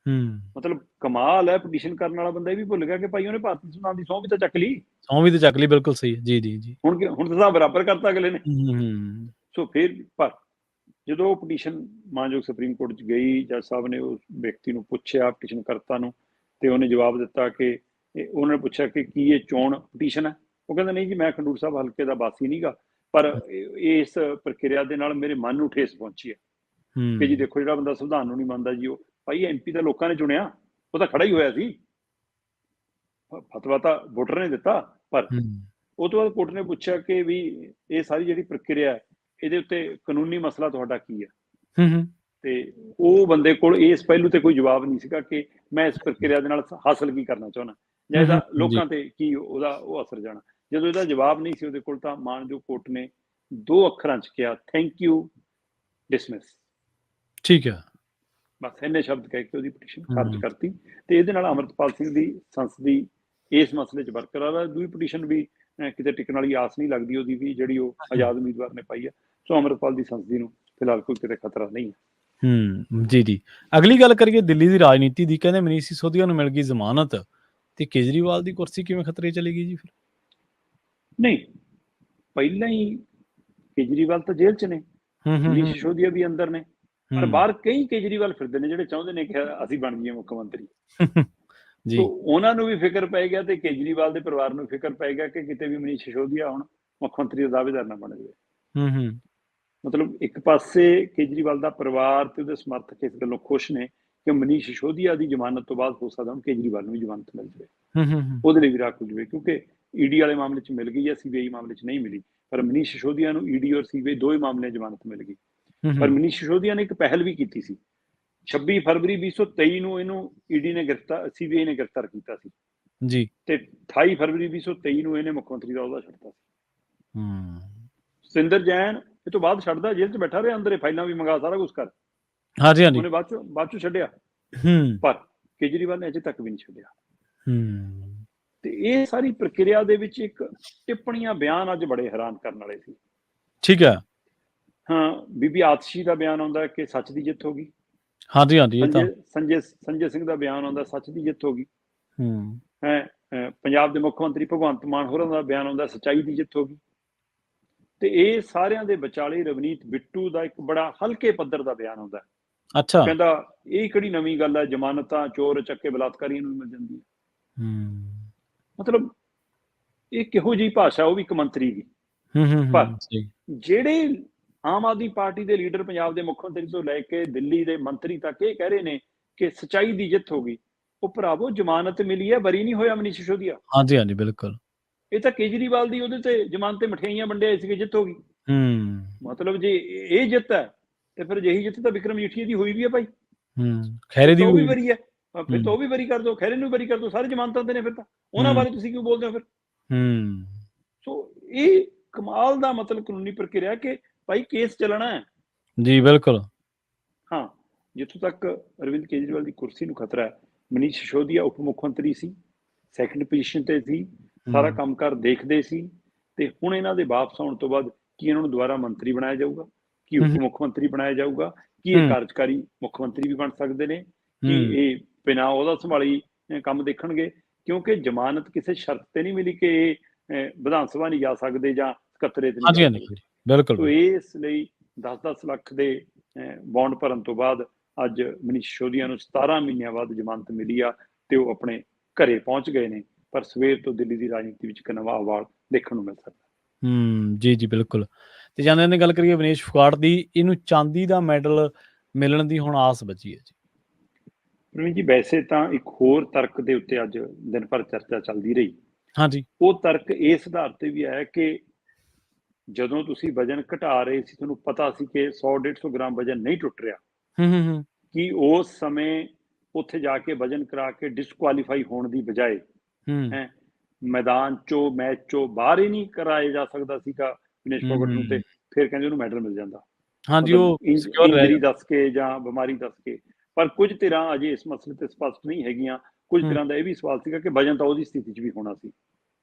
ਹੂੰ। ਮਤਲਬ ਕਮਾਲ ਹੈ ਪਟੀਸ਼ਨ ਕਰਨ ਵਾਲਾ ਬੰਦਾ ਇਹ ਵੀ ਭੁੱਲ ਗਿਆ ਕਿ ਭਾਈ ਉਹਨੇ ਭਾਰਤੀ ਸੰਵਿਧਾਨ ਦੀ ਸਹੁੰ ਵੀ ਤਾਂ ਚੱਕ ਲਈ। ਸੌਂ ਵੀ ਤੇ ਚੱਕ ਲਈ ਬਿਲਕੁਲ ਸਹੀ ਹੈ। ਜੀ ਜੀ ਜੀ। ਹੁਣ ਹੁਣ ਤਾਂ ਬਰਾਬਰ ਕਰਤਾ ਅਗਲੇ ਨੇ। ਹੂੰ ਸੋ ਫਿਰ ਪਰ ਜਦੋਂ ਪਟੀਸ਼ਨ ਮਾਨਯੋਗ ਸੁਪਰੀਮ ਕੋਰਟ 'ਚ ਗਈ ਜੱਜ ਸਾਹਿਬ ਨੇ ਉਸ ਵਿਅਕਤੀ ਨੂੰ ਪੁੱਛਿਆ ਪਟੀਸ਼ਨ ਕਰਤਾ ਨੂੰ ਤੇ ਉਹਨੇ ਜਵਾਬ ਦਿੱਤਾ ਕਿ ਉਹਨਾਂ ਨੇ ਪੁੱਛਿਆ ਕਿ ਕੀ ਇਹ ਚੋਣ ਪਟੀਸ਼ਨ ਹੈ? ਉਹ ਕਹਿੰਦਾ ਨਹੀਂ ਜੀ ਮੈਂ ਖੰਡੂਰ ਸਾਹਿਬ ਹਲਕੇ ਦਾ ਵਾਸੀ ਨਹੀਂਗਾ ਪਰ ਇਸ ਪ੍ਰਕਿਰਿਆ ਦੇ ਨਾਲ ਮੇਰੇ ਮਨ ਨੂੰ ਠੇਸ ਪਹੁੰਚੀ ਹੈ। ਹੂੰ। ਕਿ ਜੀ ਦੇਖੋ ਜਿਹੜਾ ਬੰਦਾ ਸੰਵਿਧਾਨ ਨੂੰ ਨਹੀਂ ਮੰਨਦਾ ਜੀ ਉਹ ਭਾਈ ਐਮਪੀ ਦਾ ਲੋਕਾਂ ਨੇ ਚੁਣਿਆ ਉਹ ਤਾਂ ਖੜਾ ਹੀ ਹੋਇਆ ਸੀ। ਫਤਵਾ ਤਾਂ ਵੋਟਰ ਨੇ ਦਿੱਤਾ ਪਰ ਉਹ ਤੋਂ ਬਾਅਦ ਕੋਰਟ ਨੇ ਪੁੱਛਿਆ ਕਿ ਵੀ ਇਹ ਸਾਰੀ ਜਿਹੜੀ ਪ੍ਰਕਿਰਿਆ ਇਹਦੇ ਉੱਤੇ ਕਾਨੂੰਨੀ ਮਸਲਾ ਤੁਹਾਡਾ ਕੀ ਹੈ? ਹੂੰ ਹੂੰ। ਤੇ ਉਹ ਬੰਦੇ ਕੋਲ ਇਸ ਪਹਿਲੂ ਤੇ ਕੋਈ ਜਵਾਬ ਨਹੀਂ ਸੀਗਾ ਕਿ ਮੈਂ ਇਸ ਪ੍ਰਕਿਰਿਆ ਦੇ ਨਾਲ ਹਾਸਲ ਕੀ ਕਰਨਾ ਚਾਹੁੰਦਾ। ਜਾਂ ਇਹਦਾ ਲੋਕਾਂ ਤੇ ਕੀ ਉਹਦਾ ਉਹ ਅਸਰ ਜਾਣਾ। ਜਦੋਂ ਇਹਦਾ ਜਵਾਬ ਨਹੀਂ ਸੀ ਉਹਦੇ ਕੋਲ ਤਾਂ ਮਾਨਯੋਗ ਕੋਰਟ ਨੇ ਦੋ ਅੱਖਰਾਂ ਚ ਕਿਹਾ ਥੈਂਕ ਯੂ ਡਿਸਮਿਸ ਠੀਕ ਹੈ। ਬਸ ਇੰਨੇ ਸ਼ਬਦ ਕਹਿ ਕੇ ਉਹਦੀ ਪਟੀਸ਼ਨ। ਖਾਰਜ ਕਰਤੀ ਤੇ ਇਹਦੇ ਨਾਲ ਅਮਰਤਪਾਲ ਸਿੰਘ ਦੀ ਸੰਸਦੀ ਇਸ ਮਸਲੇ 'ਚ ਬਰਕਰਾਰ ਹੈ। ਦੂਈ ਪਟੀਸ਼ਨ ਵੀ ਕਿਤੇ ਟਿਕਣ ਵਾਲੀ ਆਸ ਨਹੀਂ ਲੱਗਦੀ ਉਹਦੀ ਵੀ ਜਿਹੜੀ ਉਹ ਆਜ਼ਾਦ ਉਮੀਦਵਾਰ ਨੇ ਪਾਈ ਹੈ। ਸੋ ਅਮਰਤਪਾਲ ਦੀ ਸੰਸਦੀ ਨੂੰ ਫਿਲਹਾਲ ਕੋਈ ਕਿਤੇ ਖਤਰਾ ਨਹੀਂ ਹੈ। ਹੂੰ ਜੀ ਜੀ। ਅਗਲੀ ਗੱਲ ਕਰੀਏ ਦਿੱਲੀ ਦੀ ਰਾਜਨੀਤੀ ਦੀ। ਕਹਿੰਦੇ ਮਨੀਸ਼ ਸਿਸੋਦੀਆ ਨੂੰ ਮਿਲ ਗਈ ਜ਼ਮਾਨਤ ਤੇ ਕੇਜਰੀਵਾਲ ਦੀ ਕੁਰਸੀ ਕਿਵੇਂ ਖਤਰੇ ਚਲੀ ਗਈ ਜੀ ਫਿਰ? ਨਹੀਂ ਪਹਿਲਾਂ ਹੀ ਕੇਜਰੀਵਾਲ ਤਾਂ ਜੇਲ੍ਹ 'ਚ ਨੇ। ਹੂੰ ਹੂੰ ਮਨੀਸ਼ ਸਿਸੋਦੀਆ ਵੀ ਅੰਦਰ ਨੇ। ਪਰ ਬਾਹਰ ਕਈ ਕੇਜਰੀਵਾਲ ਫਿਰਦੇ ਨੇ ਜਿਹੜੇ ਚਾਹੁੰਦੇ ਨੇ ਕਿ ਅਸੀਂ ਬਣ ਜਾਈਏ ਮੁੱਖ ਮੰਤਰੀ। ਜੀ। ਉਹਨਾਂ ਨੂੰ ਵੀ ਫਿਕਰ ਪੈ ਗਿਆ ਤੇ ਕੇਜਰੀਵਾਲ ਦੇ ਪਰਿਵਾਰ ਨੂੰ ਫਿਕਰ ਪੈ ਗਿਆ ਕਿ ਕਿਤੇ ਵੀ ਮਨੀਸ਼ ਸਿਸੋਦੀਆ ਹੁਣ ਮੁੱਖ ਮੰਤਰੀ ਦਾ ਦਾਅਵੇਦਾਰ ਨਾ ਬਣ ਜਾਵੇ। ਹੂੰ ਹੂੰ। ਮਤਲਬ ਇੱਕ ਪਾਸੇ ਕੇਜਰੀਵਾਲ ਦਾ ਪਰਿਵਾਰ ਤੇ ਉਹਦੇ ਸਮਰਥਕ ਇਸ ਗੱਲੋਂ ਖੁਸ਼ ਨੇ ਕਿ ਮਨੀਸ਼ ਸਿਸੋਦੀਆ ਦੀ ਜ਼ਮਾਨਤ ਤੋਂ ਬਾਅਦ ਹੋ ਸਕਦਾ ਹੁਣ ਕੇਜਰੀਵਾਲ ਨੂੰ ਵੀ ਜ਼ਮਾਨਤ ਮਿਲ ਜਾਵੇ। ਹੂੰ ਹੂੰ ਉਹਦੇ ਲਈ ਵੀ ਰਾਖ ਹੋ ਜਾਵੇ ਕਿਉਂਕਿ ਈਡੀ ਵਾਲੇ ਮਾਮਲੇ 'ਚ ਮਿਲ ਗਈ ਹੈ ਸੀਬੀਆਈ ਮਾਮਲੇ 'ਚ ਨਹੀਂ ਮਿਲੀ ਪਰ ਮਨੀਸ਼ ਸਿਸੋਦੀਆ ਨੂੰ ਈਡੀ ਔਰ ਸੀਬੀਆਈ ਦੋਵੇਂ ਮਾਮਲੇ ਜ਼ਮਾਨਤ ਮਿਲ ਗਈ। ਪਰ ਮਨੀਸ਼ ਸਿਸੋਦੀਆ ਨੇ ਇੱਕ ਪਹਿਲ ਵੀ ਕੀਤੀ ਸੀ। 26 ਫਰਵਰੀ 2023 ਨੂੰ ਇਹਨੂੰ ਈਡੀ ਨੇ ਗ੍ਰਿਫਤਾਰ ਸੀਬੀਆਈ ਨੇ ਗ੍ਰਿਫਤਾਰ ਕੀਤਾ ਸੀ। ਜੀ। ਤੇ 28 ਫਰਵਰੀ 2023 ਨੂੰ ਇਹਨੇ ਮੁੱਖ ਮੰਤਰੀ ਦਾ ਅਹੁਦਾ ਛੱਡਤਾ ਸੀ। ਹੂੰ। ਸਿੰਦਰ ਜੈਨ ਇਹ ਤੋਂ ਬਾਅਦ ਛੱਡਦਾ ਜੇਲ੍ਹ 'ਚ ਬੈਠਾ ਰਿਹਾ ਅੰਦਰ ਫਾਈਲਾਂ ਵੀ ਮੰਗਾ ਸਾਰਾ ਕੁਝ ਕਰ। ਹਾਂਜੀ ਹਾਂਜੀ। ਉਹਨੇ ਬਾਅਦ 'ਚ ਬਾਅਦ 'ਚ ਛੱਡਿਆ। ਹੂੰ। ਪਰ ਕੇਜਰੀਵਾਲ ਨੇ ਅਜੇ ਤੱਕ ਵੀ ਨਹੀਂ ਛੱਡਿਆ। ਹੂੰ। ਤੇ ਇਹ ਸਾਰੀ ਪ੍ਰਕਿਰਿਆ ਦੇ ਵਿੱਚ ਇੱਕ ਟਿੱਪਣੀਆਂ ਬਿਆਨ ਅੱਜ ਬੜੇ ਹੈਰਾਨ ਕਰਨ ਵਾਲੇ ਸੀ। ਠੀਕ ਹੈ। ਹਾਂ ਬੀਬੀ ਆਤਸ਼ੀ ਦਾ ਬਿਆਨ ਆਉਂਦਾ ਕਿ ਸੱਚ ਦੀ ਜਿੱਤ ਹੋ ਗਈ। ਹਾਂਜੀ ਹਾਂਜੀ ਇਹ ਤਾਂ ਸੰਜੇ ਸੰਜੇ ਸਿੰਘ ਦਾ ਬਿਆਨ ਆਉਂਦਾ ਸੱਚ ਦੀ ਜਿੱਤ ਹੋ ਗਈ। ਹੂੰ। ਹੈ ਪੰਜਾਬ ਦੇ ਮੁੱਖ ਮੰਤਰੀ ਭਗਵੰਤ ਮਾਨ ਹੋਰਾਂ ਦਾ ਬਿਆਨ ਆਉਂਦਾ ਸਚਾਈ ਦੀ ਜਿੱਤ ਹੋ ਗਈ। ਤੇ ਇਹ ਸਾਰਿਆਂ ਦੇ ਵਿਚਾਲੇ ਰਵਨੀਤ ਬਿੱਟੂ ਦਾ ਇੱਕ ਬੜਾ ਹਲਕੇ ਪੱਧਰ ਦਾ ਬਿਆਨ ਆਉਂਦਾ। ਅੱਛਾ। ਕਹਿੰਦਾ ਇਹ ਕਿਹੜੀ ਨਵੀਂ ਗੱਲ ਹੈ ਜ਼ਮਾਨਤਾਂ ਚੋਰ ਚੱਕੇ ਬਲਾਤਕਾਰੀਆਂ ਨੂੰ ਮਿਲ ਜਾਂਦੀ ਹੈ। ਹੂੰ। ਮਤਲਬ ਇਹ ਕਿਹੋ ਜਿਹੀ ਭਾਸ਼ਾ ਉਹ ਵੀ ਇੱਕ ਮੰਤਰੀ ਦੀ। ਹੂੰ ਹੂੰ ਜਿਹੜੇ ਆਮ ਆਦਮੀ ਪਾਰਟੀ ਦੇ ਲੀਡਰ ਪੰਜਾਬ ਦੇ ਮੁੱਖ ਮੰਤਰੀ ਤੋਂ ਲੈ ਕੇ ਦਿੱਲੀ ਦੇ ਮੰਤਰੀ ਤੱਕ ਇਹ ਕਹਿ ਰਹੇ ਨੇ ਕਿ ਸਚਾਈ ਦੀ ਜਿੱਤ ਹੋ ਗਈ। ਉਹ ਭਰਾਵੋ ਜ਼ਮਾਨਤ ਮਿਲੀ ਹੈ ਬਰੀ ਨਹੀਂ ਹੋਇਆ ਮਨੀਸ਼ ਸਿਸੋਦੀਆ। ਹਾਂਜੀ ਹਾਂਜੀ ਬਿਲਕੁਲ। ਇਹ ਤਾਂ ਕੇਜਰੀਵਾਲ ਦੀ ਉਹਦੇ ਤੇ ਜ਼ਮਾਨਤ ਤੇ ਮਠਿਆਈਆਂ ਵੰਡਿਆ ਸੀ ਕਿ ਜਿੱਤ ਹੋ ਗਈ। ਹੂੰ। ਮਤਲਬ ਜੇ ਇਹ ਜਿੱਤ ਹੈ ਤੇ ਫਿਰ ਜਿਹੀ ਜਿੱਤ ਤਾਂ ਵਿਕਰਮ ਜੀਠੀਆ ਦੀ ਹੋਈ ਵੀ ਹੈ ਭਾਈ। ਹੂੰ ਖੈਰੇ ਦੀ ਵੀ ਬਰੀ ਹੈ। ਫਿਰ ਤਾਂ ਉਹ ਵੀ ਬਰੀ ਕਰ ਦਿਓ ਖੈਰੇ ਨੂੰ ਵੀ ਬਰੀ ਕਰ ਦਿਓ ਸਾਰੇ ਜ਼ਮਾਨਤਾਂ ਤੇ ਨੇ ਫਿਰ ਤਾਂ। ਉਹਨਾਂ। ਬਾਰੇ ਤੁਸੀਂ ਕਿਉਂ ਬੋਲਦੇ ਹੋ ਫਿਰ? ਹੂੰ। ਸੋ ਇਹ ਕਮਾਲ ਦਾ ਮਤਲਬ ਕਾਨੂੰਨੀ ਪ੍ਰਕਿਰਿਆ ਕਿ ਭਾਈ ਕੇਸ ਚੱਲਣਾ ਹੈ। ਜੀ ਬਿਲਕੁਲ। ਹਾਂ ਜਿੱਥੋਂ ਤੱਕ ਅਰਵਿੰਦ ਕੇਜਰੀਵਾਲ ਦੀ ਕੁਰਸੀ ਨੂੰ ਖਤਰਾ ਹੈ ਮਨੀਸ਼ ਸਿਸੋਦੀਆ ਉਪ ਮੁੱਖ ਮੰਤਰੀ ਸੀ ਸੈਕੰਡ ਪੋਜੀਸ਼ਨ ਤੇ ਸੀ ਸਾਰਾ ਕੰਮਕਾਰ ਦੇਖਦੇ ਸੀ ਤੇ ਹੁਣ ਇਹਨਾਂ ਦੇ ਵਾਪਸ ਆਉਣ ਤੋਂ ਬਾਅਦ ਕੀ ਇਹਨਾਂ ਨੂੰ ਦੁਬਾਰਾ ਮੰਤਰੀ ਬਣਾਇਆ ਜਾਊਗਾ ਕੀ ਉਪ। ਮੁੱਖ ਮੰਤਰੀ ਬਣਾਇਆ ਜਾਊਗਾ ਕੀ ਇਹ। ਕਾਰਜਕਾਰੀ ਮੁੱਖ ਮੰਤਰੀ ਵੀ ਬਣ ਸਕਦੇ ਨੇ ਕਿ ਇਹ ਬਿਨਾਂ ਉਹਦਾ ਸੰਭਾਲੀ ਕੰਮ ਦੇਖਣਗੇ ਕਿਉਂਕਿ ਜ਼ਮਾਨਤ ਕਿਸੇ ਸ਼ਰਤ ਤੇ ਨਹੀਂ ਮਿਲੀ ਕਿ ਇਹ ਵਿਧਾਨ ਸਭਾ ਨਹੀਂ ਜਾ ਸਕਦੇ ਜਾਂ ਸਕੱਤਰੇ ਤੇ ਨਹੀਂ ਹਾਂਜੀ ਹਾਂਜੀ। ਬਿਲਕੁਲ ਸੋ ਇਸ ਲਈ 10-10 ਲੱਖ ਦੇ ਬੌਂਡ ਭਰਨ ਤੋਂ ਬਾਅਦ ਅੱਜ ਮਨੀਸ਼ ਸਿਸੋਦੀਆ ਨੂੰ 17 ਮਹੀਨਿਆਂ ਬਾਅਦ ਜ਼ਮਾਨਤ ਮਿਲੀ ਆ ਤੇ ਉਹ ਆਪਣੇ ਘਰੇ ਪਹੁੰਚ ਗਏ ਨੇ। ਪਰ ਸਵੇਰ ਤੋਂ ਦਿੱਲੀ ਦੀ ਰਾਜਨੀਤੀ ਵਿੱਚ ਇੱਕ ਨਵਾਂ ਦੇਖਣ ਨੂੰ ਮਿਲ ਸਕਦਾ। ਹੂੰ ਜੀ ਜੀ ਬਿਲਕੁਲ। ਤੇ ਜਾਂਦੇ ਨੇ ਗੱਲ ਕਰੀਏ ਵਿਨੇਸ਼ ਫੁਕਾਟ ਦੀ ਇਹਨੂੰ ਚਾਂਦੀ ਦਾ ਮੈਡਲ ਮਿਲਣ ਦੀ ਹੁਣ ਆਸ ਬਚੀ ਹੈ ਜੀ। ਪ੍ਰਵੀਨ ਜੀ ਵੈਸੇ ਤਾਂ ਇੱਕ ਹੋਰ ਤਰਕ ਦੇ ਉੱਤੇ ਅੱਜ ਦਿਨ ਭਰ ਚਰਚਾ ਚੱਲਦੀ ਰਹੀ। ਹਾਂਜੀ। ਉਹ ਤਰਕ ਇਸ ਆਧਾਰ ਤੇ ਵੀ ਆਇਆ ਕਿ ਜਦੋਂ ਤੁਸੀਂ ਵਜਨ ਘਟਾ ਰਹੇ ਸੀ ਤੁਹਾਨੂੰ ਪਤਾ ਸੀ ਕਿ 100 150 ਗ੍ਰਾਮ ਵਜਨ ਨਹੀਂ ਟੁੱਟ ਰਿਹਾ। ਹੂੰ ਹੂੰ ਕਿ ਉਸ ਸਮੇਂ ਉੱਥੇ ਜਾ ਕੇ ਵਜਨ ਕਰਾ ਕੇ ਡਿਸਕੁਆਲੀਫਾਈ ਹੋਣ ਦੀ ਬਜਾਏ ਹੂੰ। ਮੈਦਾਨ ਚੋਂ ਮੈਚ ਚੋਂ ਬਾਹਰ ਹੀ ਨਹੀਂ ਕਰਾਇਆ ਜਾ ਸਕਦਾ ਸੀਗਾ ਵਿਨੇਸ਼ ਫੋਗਟ ਨੂੰ ਤੇ ਫਿਰ ਕਹਿੰਦੇ ਉਹਨੂੰ ਮੈਡਲ ਮਿਲ ਜਾਂਦਾ। ਹਾਂਜੀ ਉਹ ਸਿਕਿਉਰ ਰਹਿ ਦੱਸ ਕੇ ਜਾਂ ਬਿਮਾਰੀ ਦੱਸ ਕੇ। ਪਰ ਕੁਝ ਧਿਰਾਂ ਅਜੇ ਇਸ ਮਸਲੇ ਤੇ ਸਪਸ਼ਟ ਨਹੀਂ ਹੈਗੀਆਂ। ਕੁਝ। ਧਿਰਾਂ ਦਾ ਇਹ ਵੀ ਸਵਾਲ ਸੀਗਾ ਕਿ ਵਜਨ ਤਾਂ ਉਹਦੀ ਸਥਿਤੀ 'ਚ ਵੀ ਹੋਣਾ ਸੀ।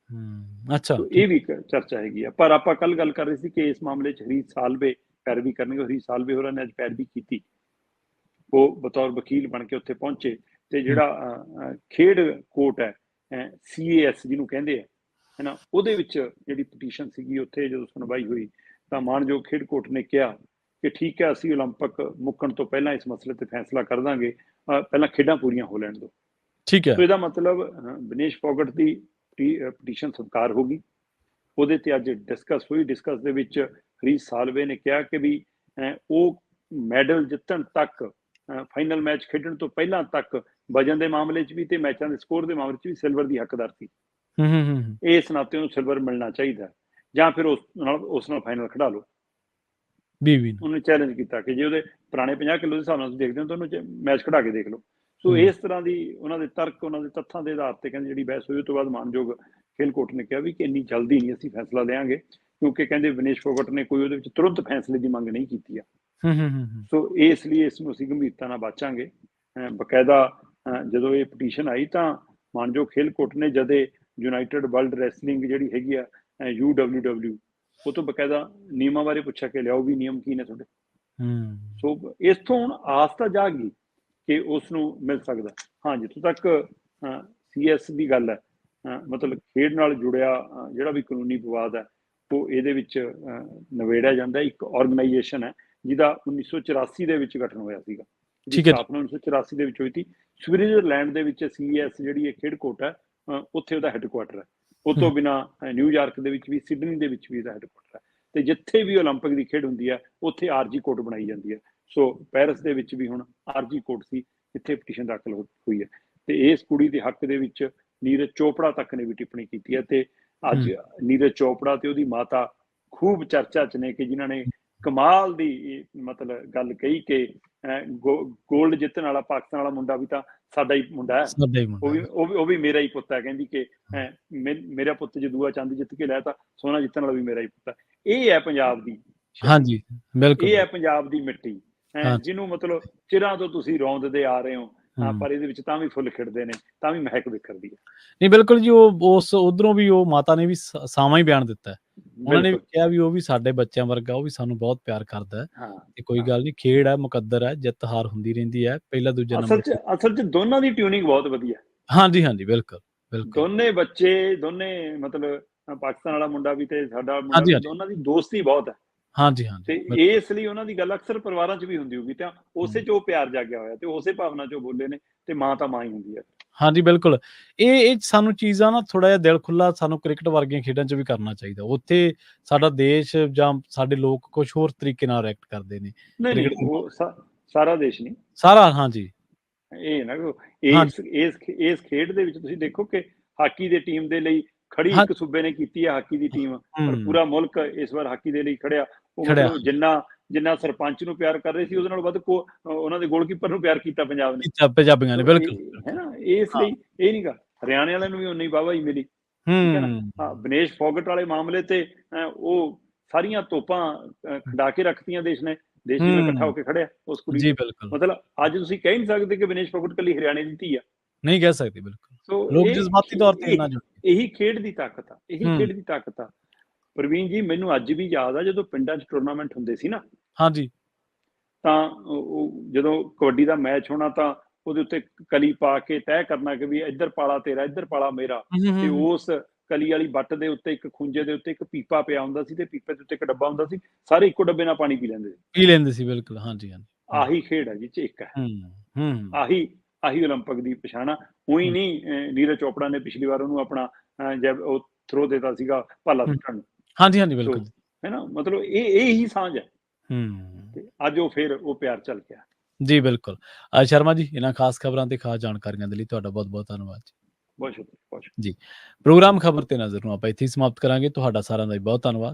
ਹੂੰ ਅੱਛਾ ਸੋ ਇਹ ਵੀ ਇੱਕ ਚਰਚਾ ਹੈਗੀ ਆ ਪਰ ਆਪਾਂ ਕੱਲ ਗੱਲ ਕਰ ਰਹੇ ਸੀ ਕਿ ਇਸ ਮਾਮਲੇ 'ਚ ਹਰੀਸ਼ ਸਾਲਵੇ ਪੈਰਵੀ ਕਰਨਗੇ ਹਰੀਸ਼ ਸਾਲਵੇ ਹੋਰਾਂ ਨੇ ਅੱਜ ਪੈਰਵੀ ਕੀਤੀ ਉਹ ਬਤੌਰ ਵਕੀਲ ਬਣ ਕੇ ਉੱਥੇ ਪਹੁੰਚੇ ਤੇ ਜਿਹੜਾ ਅਹ, ਅਹ, ਖੇਡ ਕੋਰਟ ਹੈ ਸੀਏਐਸ ਜਿਹਨੂੰ ਕਹਿੰਦੇ ਆ ਹੈਨਾ ਉਹਦੇ ਵਿੱਚ ਜਿਹੜੀ ਪਟੀਸ਼ਨ ਸੀਗੀ ਉੱਥੇ ਜਦੋਂ ਸੁਣਵਾਈ ਹੋਈ ਤਾਂ ਮਾਨਯੋਗ ਖੇਡ ਕੋਰਟ ਨੇ ਕਿਹਾ ਕਿ ਠੀਕ ਹੈ ਅਸੀਂ 올림픽 ਮੁੱਕਣ ਤੋਂ ਪਹਿਲਾਂ ਇਸ ਮਸਲੇ ਤੇ ਫੈਸਲਾ ਕਰ ਦਾਂਗੇ ਅਹ, ਪਹਿਲਾਂ ਖੇਡਾਂ ਪੂਰੀਆਂ ਹੋ ਲੈਣ ਦਿਓ ਠੀਕ ਹੈ ਸੋ ਇਹਦਾ ਮਤਲਬ ਅਹ, ਵਿਨੇਸ਼ ਫੋਗਟ ਦੀ ਪਟੀਸ਼ਨ ਸਤਕਾਰ ਹੋਗੀ ਉਹਦੇ ਤੇ ਅੱਜ ਡਿਸਕਸ ਹੋਈ। ਡਿਸਕਸ ਦੇ ਵਿੱਚ ਹਰੀਸ਼ ਸਾਲਵੇ ਨੇ ਕਿਹਾ ਕਿ ਵੀ ਉਹ ਮੈਡਲ ਜਿੱਤਣ ਤੱਕ ਫਾਈਨਲ ਮੈਚ ਖੇਡਣ ਤੋਂ ਪਹਿਲਾਂ ਤੱਕ ਵਜਨ ਦੇ ਮਾਮਲੇ 'ਚ ਵੀ ਤੇ ਮੈਚਾਂ ਦੇ ਸਕੋਰ ਦੇ ਮਾਮਲੇ 'ਚ ਵੀ ਸਿਲਵਰ ਦੀ ਹੱਕਦਾਰ ਸੀ। ਹੂੰ ਹੂੰ ਹੂੰ ਹੂੰ। ਇਸ ਨਾਤੇ ਉਹਨੂੰ ਸਿਲਵਰ ਮਿਲਣਾ ਚਾਹੀਦਾ ਹੈ। ਜਾਂ ਫਿਰ ਉਸ ਨਾਲ ਉਸ ਨਾਲ ਫਾਈਨਲ ਖੜਾ ਲਓ। ਬੀਵੀ ਨੂੰ ਉਹਨੇ ਚੈਲੰਜ ਕੀਤਾ ਕਿ ਜੇ ਉਹਦੇ ਪੁਰਾਣੇ 50 ਕਿਲੋ ਦੇ ਹਿਸਾਬ ਨਾਲ ਤੁਸੀਂ ਦੇਖਦੇ ਹੋ ਤਾਂ ਉਹਨੂੰ ਮੈਚ ਖੜਾ ਕੇ ਦੇਖ ਲਓ। ਸੋ। ਇਸ ਤਰ੍ਹਾਂ ਦੀ ਉਹਨਾਂ ਦੇ ਤਰਕ ਉਹਨਾਂ ਦੇ ਤੱਥਾਂ ਦੇ ਆਧਾਰ ਤੇ ਕਹਿੰਦੇ ਜਿਹੜੀ ਬਹਿਸ ਹੋਈ ਉਹ ਤੋਂ ਬਾਅਦ ਮਾਨਯੋਗ ਖੇਲ ਕੋਰਟ ਨੇ ਕਿਹਾ ਵੀ ਕਿ ਇੰਨੀ ਜਲਦੀ ਨਹੀਂ ਅਸੀਂ ਫੈਸਲਾ ਲਿਆਂਗੇ ਕਿਉਂਕਿ ਕਹਿੰਦੇ ਵਿਨੇਸ਼ ਫੋਗਟ ਨੇ ਕੋਈ ਉਹਦੇ ਵਿੱਚ ਤੁਰੰਤ ਫੈਸਲੇ ਦੀ ਮੰਗ ਨਹੀਂ ਕੀਤੀ ਆ ਹੂੰ ਹੂੰ। ਸੋ ਇਸ ਲਈ ਇਸ ਨੂੰ ਅਸੀਂ ਗੰਭੀਰਤਾ ਨਾਲ ਬਾਚਾਂਗੇ ਬਕਾਇਦਾ ਜਦੋਂ ਇਹ ਪਟੀਸ਼ਨ ਆਈ ਤਾਂ ਮਾਨਯੋਗ ਖੇਲ ਕੋਰਟ ਨੇ ਜਦੇ ਯੂਨਾਈਟਿਡ ਵਰਲਡ ਰੈਸਲਿੰਗ ਜਿਹੜੀ ਹੈਗੀ ਆ UWW ਉਹ ਤੋਂ ਬਕਾਇਦਾ ਨਿਯਮਾਂ ਬਾਰੇ ਪੁੱਛਿਆ ਕਿ ਲਿਆਓ ਵੀ ਨਿਯਮ ਕੀ ਨੇ ਤੁਹਾਡੇ ਹੂੰ ਸੋ ਇਸ ਤੋਂ ਹੁਣ ਆਸ ਤਾਂ ਜਾਗ ਕਿ ਉਸ ਨੂੰ ਮਿਲ ਸਕਦਾ ਹਾਂ ਜਿੱਥੋਂ ਤੱਕ ਸੀਐਸ ਦੀ ਗੱਲ ਹੈ ਅਹ ਮਤਲਬ ਖੇਡ ਨਾਲ ਜੁੜਿਆ ਅਹ ਜਿਹੜਾ ਵੀ ਕਾਨੂੰਨੀ ਵਿਵਾਦ ਹੈ ਉਹ ਇਹਦੇ ਵਿੱਚ ਅਹ, ਨਿਬੇੜਿਆ ਜਾਂਦਾ ਹੈ। ਇੱਕ ਆਰਗੇਨਾਈਜੇਸ਼ਨ ਹੈ ਜਿਹਦਾ 1984 ਦੇ ਵਿੱਚ ਗਠਨ ਹੋਇਆ ਸੀਗਾ ਜਿਹਦੀ ਠੀਕ ਹੈ ਜੀ। ਸਥਾਪਨਾ 1984 ਦੇ ਵਿੱਚ ਹੋਈ ਸੀ ਸਵਿਟਜ਼ਰਲੈਂਡ ਦੇ ਵਿੱਚ ਸੀਐਸ ਜਿਹੜੀ ਇਹ ਖੇਡ ਕੋਰਟ ਹੈ ਅਹ, ਉੱਥੇ ਉਹਦਾ ਹੈੱਡਕੁਆਟਰ ਹੈ ਉਹ ਤੋਂ ਹਮ। ਬਿਨਾ ਨਿਊਯਾਰਕ ਦੇ ਵਿੱਚ ਵੀ ਸਿਡਨੀ ਦੇ ਵਿੱਚ ਵੀ ਇਹਦਾ ਹੈੱਡਕੁਆਟਰ ਹੈ ਤੇ ਜਿੱਥੇ ਵੀ 올림픽 ਦੀ ਖੇਡ ਹੁੰਦੀ ਹੈ ਉੱਥੇ ਆਰਜੀ ਕੋਰਟ ਬਣਾਈ ਜਾਂਦੀ ਹੈ ਸੋ ਪੈਰਿਸ ਦੇ ਵਿੱਚ ਵੀ ਹੁਣ ਆਰਜੀ ਕੋਰਟ ਸੀ ਇੱਥੇ ਪਟੀਸ਼ਨ ਦਾਖਲ ਹੋਈ ਹੈ। ਤੇ ਇਸ ਕੁੜੀ ਦੇ ਹੱਕ ਦੇ ਵਿੱਚ ਨੀਰਜ ਚੋਪੜਾ ਤੱਕ ਨੇ ਵੀ ਟਿੱਪਣੀ ਕੀਤੀ ਹੈ ਤੇ ਅੱਜ ਨੀਰਜ ਚੋਪੜਾ ਤੇ ਉਹਦੀ ਮਾਤਾ ਖੂਬ ਚਰਚਾ 'ਚ ਨੇ ਕਿ ਜਿਨ੍ਹਾਂ ਨੇ ਕਮਾਲ ਦੀ ਮਤਲਬ ਗੱਲ ਕਹੀ ਕਿ 골ਡ ਜਿੱਤਣ ਵਾਲਾ ਪਾਕਿਸਤਾਨ ਵਾਲਾ ਮੁੰਡਾ ਵੀ ਤਾਂ ਸਾਡਾ ਹੀ ਮੁੰਡਾ ਹੈ। ਉਹ ਵੀ ਉਹ ਵੀ ਮੇਰਾ ਹੀ ਪੁੱਤ ਹੈ ਕਹਿੰਦੀ ਕਿ ਮੇਰਾ ਪੁੱਤ ਜੇ ਦੂਆ ਚਾਂਦੀ ਜਿੱਤ ਕੇ ਲਿਆ ਤਾਂ ਸੋਨਾ ਜਿੱਤਣ ਵਾਲਾ ਵੀ ਮੇਰਾ ਹੀ ਪੁੱਤ ਹੈ। ਇਹ ਹੈ ਪੰਜਾਬ ਦੀ ਹਾਂਜੀ ਬਿਲਕੁਲ। ਇਹ ਹੈ ਪੰਜਾਬ ਦੀ ਮਿੱਟੀ। ਜਿਹਨੂੰ ਮਤਲਬ ਚਿਰਾਂ ਤੋਂ ਤੁਸੀਂ ਰੌਂਦਦੇ ਆ ਰਹੇ ਹੋ ਹਾਂ। ਪਰ ਇਹਦੇ ਵਿੱਚ ਤਾਂ ਵੀ ਫੁੱਲ ਖਿੜਦੇ ਨੇ ਤਾਂ ਵੀ ਮਹਿਕ ਵਿਖਰਦੀ ਹੈ ਨਹੀਂ ਬਿਲਕੁਲ ਜੀ ਉਹ ਉਸ ਉਧਰੋਂ ਵੀ ਉਹ ਮਾਤਾ ਨੇ ਵੀ ਸਾਵਾਂ ਹੀ ਬਿਆਨ ਦਿੱਤਾ ਉਹਨਾਂ ਨੇ ਵੀ ਕਿਹਾ ਵੀ ਉਹ ਵੀ ਸਾਡੇ ਬੱਚਿਆਂ ਵਰਗਾ ਉਹ ਵੀ ਸਾਨੂੰ ਬਹੁਤ ਪਿਆਰ ਕਰਦਾ ਹੈ ਤੇ ਕੋਈ। ਗੱਲ ਨਹੀਂ ਖੇਡ ਹੈ ਮੁਕੱਦਰ ਹੈ ਜਿੱਤ ਹਾਰ ਹੁੰਦੀ ਰਹਿੰਦੀ ਹੈ ਪਹਿਲਾ ਦੂਜਾ ਅਸਲ ਨੰਬਰ 'ਚ ਅਸਲ 'ਚ ਦੋਨਾਂ ਦੀ ਟਿਊਨਿੰਗ ਬਹੁਤ ਵਧੀਆ। ਹਾਂਜੀ ਹਾਂਜੀ ਬਿਲਕੁਲ ਬਿਲਕੁਲ ਦੋਨੇ ਬੱਚੇ ਦੋਨੇ ਮਤਲਬ ਪਾਕਿਸਤਾਨ ਵਾਲਾ ਮੁੰਡਾ ਵੀ ਤੇ ਸਾਡਾ ਮੁੰਡਾ। ਦੋਨਾਂ ਦੀ ਦੋਸਤੀ ਬਹੁਤ ਹੈ ਹਾਂਜੀ ਤੇ ਹਾਂਜੀ ਬਿਲਕੁਲ। ਇਸ ਲਈ ਉਹਨਾਂ ਦੀ ਗੱਲ ਅਕਸਰ ਪਰਿਵਾਰਾਂ 'ਚ ਵੀ ਹੁੰਦੀ ਹੋਊਗੀ ਤਾਂ ਉਸੇ 'ਚ ਉਹ ਪਿਆਰ ਜਾਗਿਆ ਹੋਇਆ ਤੇ ਉਸੇ ਭਾਵਨਾ 'ਚ ਉਹ ਬੋਲੇ ਨੇ ਤੇ ਮਾਂ ਤਾਂ ਮਾਂ ਹੀ ਹੁੰਦੀ ਹੈ। ਹਾਂਜੀ ਬਿਲਕੁਲ। ਇਹ ਇਹ ਸਾਨੂੰ ਚੀਜ਼ਾਂ ਨਾ ਥੋੜਾ ਜਿਹਾ ਦਿਲ ਖੁੱਲਾ ਸਾਨੂੰ ਕ੍ਰਿਕਟ ਵਰਗੀਆਂ ਖੇਡਾਂ 'ਚ ਵੀ ਕਰਨਾ ਚਾਹੀਦਾ। ਉੱਥੇ ਸਾਡਾ ਦੇਸ਼ ਜਾਂ ਸਾਡੇ ਲੋਕ ਕੁਝ ਹੋਰ ਤਰੀਕੇ ਨਾਲ ਰਿਐਕਟ ਕਰਦੇ ਨੇ। ਕ੍ਰਿਕਟ- ਸਾਰਾ ਦੇਸ਼ ਨਹੀਂ। ਸਾਰਾ ਹਾਂਜੀ। ਇਹ ਨਾ ਇਸ ਇਸ ਇਸ ਖੇਡ ਦੇ ਵਿੱਚ ਤੁਸੀਂ ਦੇਖੋ ਕਿ ਹਾਕੀ ਦੇ ਟੀਮ ਦੇ ਲਈ ਖੜੀ। ਇੱਕ ਸੂਬੇ ਨੇ ਕੀਤੀ ਹੈ ਹਾਕੀ ਦੀ ਟੀਮ। ਪਰ ਪੂਰਾ ਮੁਲਕ ਇਸ ਵਾਰ ਹਾਕੀ ਦੇ ਲਈ ਖੜਿਆ। ਉਹ ਜਿੰਨਾ ਜਿੰਨਾ ਸਰਪੰਚ ਨੂੰ ਪਿਆਰ ਕਰ ਰਹੇ ਸੀ ਉਹਦੇ ਨਾਲ ਵੱਧ ਕੋ- ਉਹਨਾਂ ਦੇ ਗੋਲਕੀਪਰ ਨੂੰ ਪਿਆਰ ਕੀਤਾ ਪੰਜਾਬ ਨੇ। ਪੰਜਾਬੀਆਂ ਨੇ ਬਿਲਕੁਲ। ਹੈ ਨਾ ਇਸ ਲਈ ਇਹ ਨਹੀਂਗਾ ਹਰਿਆਣੇ ਵਾਲਿਆਂ ਨੂੰ ਵੀ ਉਨੀ ਵਾਹਵਾ ਹੀ ਮਿਲੀ। ਹੈ ਨਾ? ਬਨੇਸ਼ ਫੋਗਟ ਵਾਲੇ ਮਾਮਲੇ ਤੇ ਉਹ ਸਾਰੀਆਂ ਤੋਪਾਂ ਖਿੰਡਾ ਕੇ ਰੱਖਤੀਆਂ ਦੇਸ਼ ਨੇ। ਦੇਸ਼ ਹਮ। ਇਕੱਠਾ ਹੋ ਕੇ ਖੜਿਆ ਉਸ ਕੁੜੀ ਜੀ ਬਿਲਕੁਲ। ਮਤਲਬ ਅੱਜ ਤੁਸੀਂ ਕਹਿ ਨਹੀਂ ਸਕਦੇ ਕਿ ਬਨੇਸ਼ ਫੋਗਟ ਕੱਲੀ ਹਰਿਆਣੇ ਦੀ ਧੀ ਆ। ਨਹੀਂ ਕਹਿ ਸਕਦੇ ਬਿਲਕੁਲ। ਲੋਕ ਜਜ਼ਬਾਤੀ ਤੌਰ ਤੇ ਇੰਨਾ ਜੁੜ ਇਹੀ ਖੇਡ ਦੀ ਤਾਕਤ ਆ ਇਹੀ। ਖੇਡ ਦੀ ਤਾਕਤ ਆ। ਪ੍ਰਵੀਨ ਜੀ ਮੈਨੂੰ ਅੱਜ ਵੀ ਯਾਦ ਆ ਜਦੋਂ ਪਿੰਡਾਂ 'ਚ ਟੂਰਨਾਮੈਂਟ ਹੁੰਦੇ ਸੀ ਨਾ। ਹਾਂਜੀ। ਤਾਂ ਜਦੋਂ ਕਬੱਡੀ ਦਾ ਮੈਚ ਹੋਣਾ ਤਾਂ ਉਹਦੇ ਉੱਤੇ ਕਲੀ ਪਾ ਕੇ ਤੈਅ ਕਰਨਾ ਕਿ ਵੀ ਇੱਧਰ ਪਾਲਾ ਤੇਰਾ ਇੱਧਰ ਪਾਲਾ ਮੇਰਾ। ਤੇ ਉਸ ਕਲੀ ਵਾਲੀ ਬੱਟ ਦੇ ਉੱਤੇ ਇੱਕ ਖੁੰਝੇ ਦੇ ਉੱਤੇ ਇੱਕ ਪੀਪਾ ਪਿਆ ਹੁੰਦਾ ਸੀ ਤੇ ਪੀਪੇ ਦੇ ਉੱਤੇ ਇੱਕ ਡੱਬਾ ਹੁੰਦਾ ਸੀ। ਸਾਰੇ ਇੱਕੋ ਡੱਬੇ ਨਾਲ ਪਾਣੀ ਪੀ ਲੈਂਦੇ ਸੀ। ਪੀ ਲੈਂਦੇ ਸੀ ਬਿਲਕੁਲ। ਹਾਂਜੀ ਹਾਂਜੀ। ਆਹੀ ਖੇਡ ਹੈ ਜੀ ਚ ਇੱਕ ਹੈ ਹੂੰ ਹੂੰ। ਆਹੀ ਆਹੀ 올림픽 ਦੀ ਪਛਾਣਾ ਉਹੀ ਹਮ। ਨਹੀਂ ਅਹ, ਨੀਰਜ ਚੋਪੜਾ ਨੇ ਪਿਛਲੀ ਵਾਰ ਉਹਨੂੰ ਆਪਣਾ ਅਹ, ਜਬ ਉਹ ਥਰੋ ਦਿੱਤਾ ਸੀਗਾ ਭਾਲਾ ਹਮ। ਸੁੱਟਣ ਨੂੰ ਹਾਂਜੀ ਹਾਂਜੀ ਬਿਲਕੁਲ ਹੈ ਨਾ ਮਤਲਬ ਇਹ ਇਹ ਹੀ ਸਾਂਝ ਹੈ ਹੂੰ ਤੇ ਅੱਜ ਉਹ ਫਿਰ ਉਹ ਪਿਆਰ ਚੱਲ ਗਿਆ ਜੀ ਬਿਲਕੁਲ ਅ ਸ਼ਰਮਾ ਜੀ ਇਹਨਾਂ ਖਾਸ ਖਬਰਾਂ ਤੇ ਖਾਸ ਜਾਣਕਾਰੀਆਂ ਦੇ ਲਈ ਤੁਹਾਡਾ ਬਹੁਤ ਬਹੁਤ ਧੰਨਵਾਦ ਜੀ ਬਹੁਤ ਸ਼ੁਕਰੀਆ ਬਹੁਤ ਸ਼ੁਕਰੀਆ ਪ੍ਰੋਗਰਾਮ ਖਬਰ ਤੇ ਨਜ਼ਰ ਨੂੰ ਆਪਾਂ ਇੱਥੇ ਹੀ ਸਮਾਪਤ ਕਰਾਂਗੇ ਤੁਹਾਡਾ ਸਾਰਿਆਂ ਦਾ ਵੀ ਬਹੁਤ ਧੰਨਵਾਦ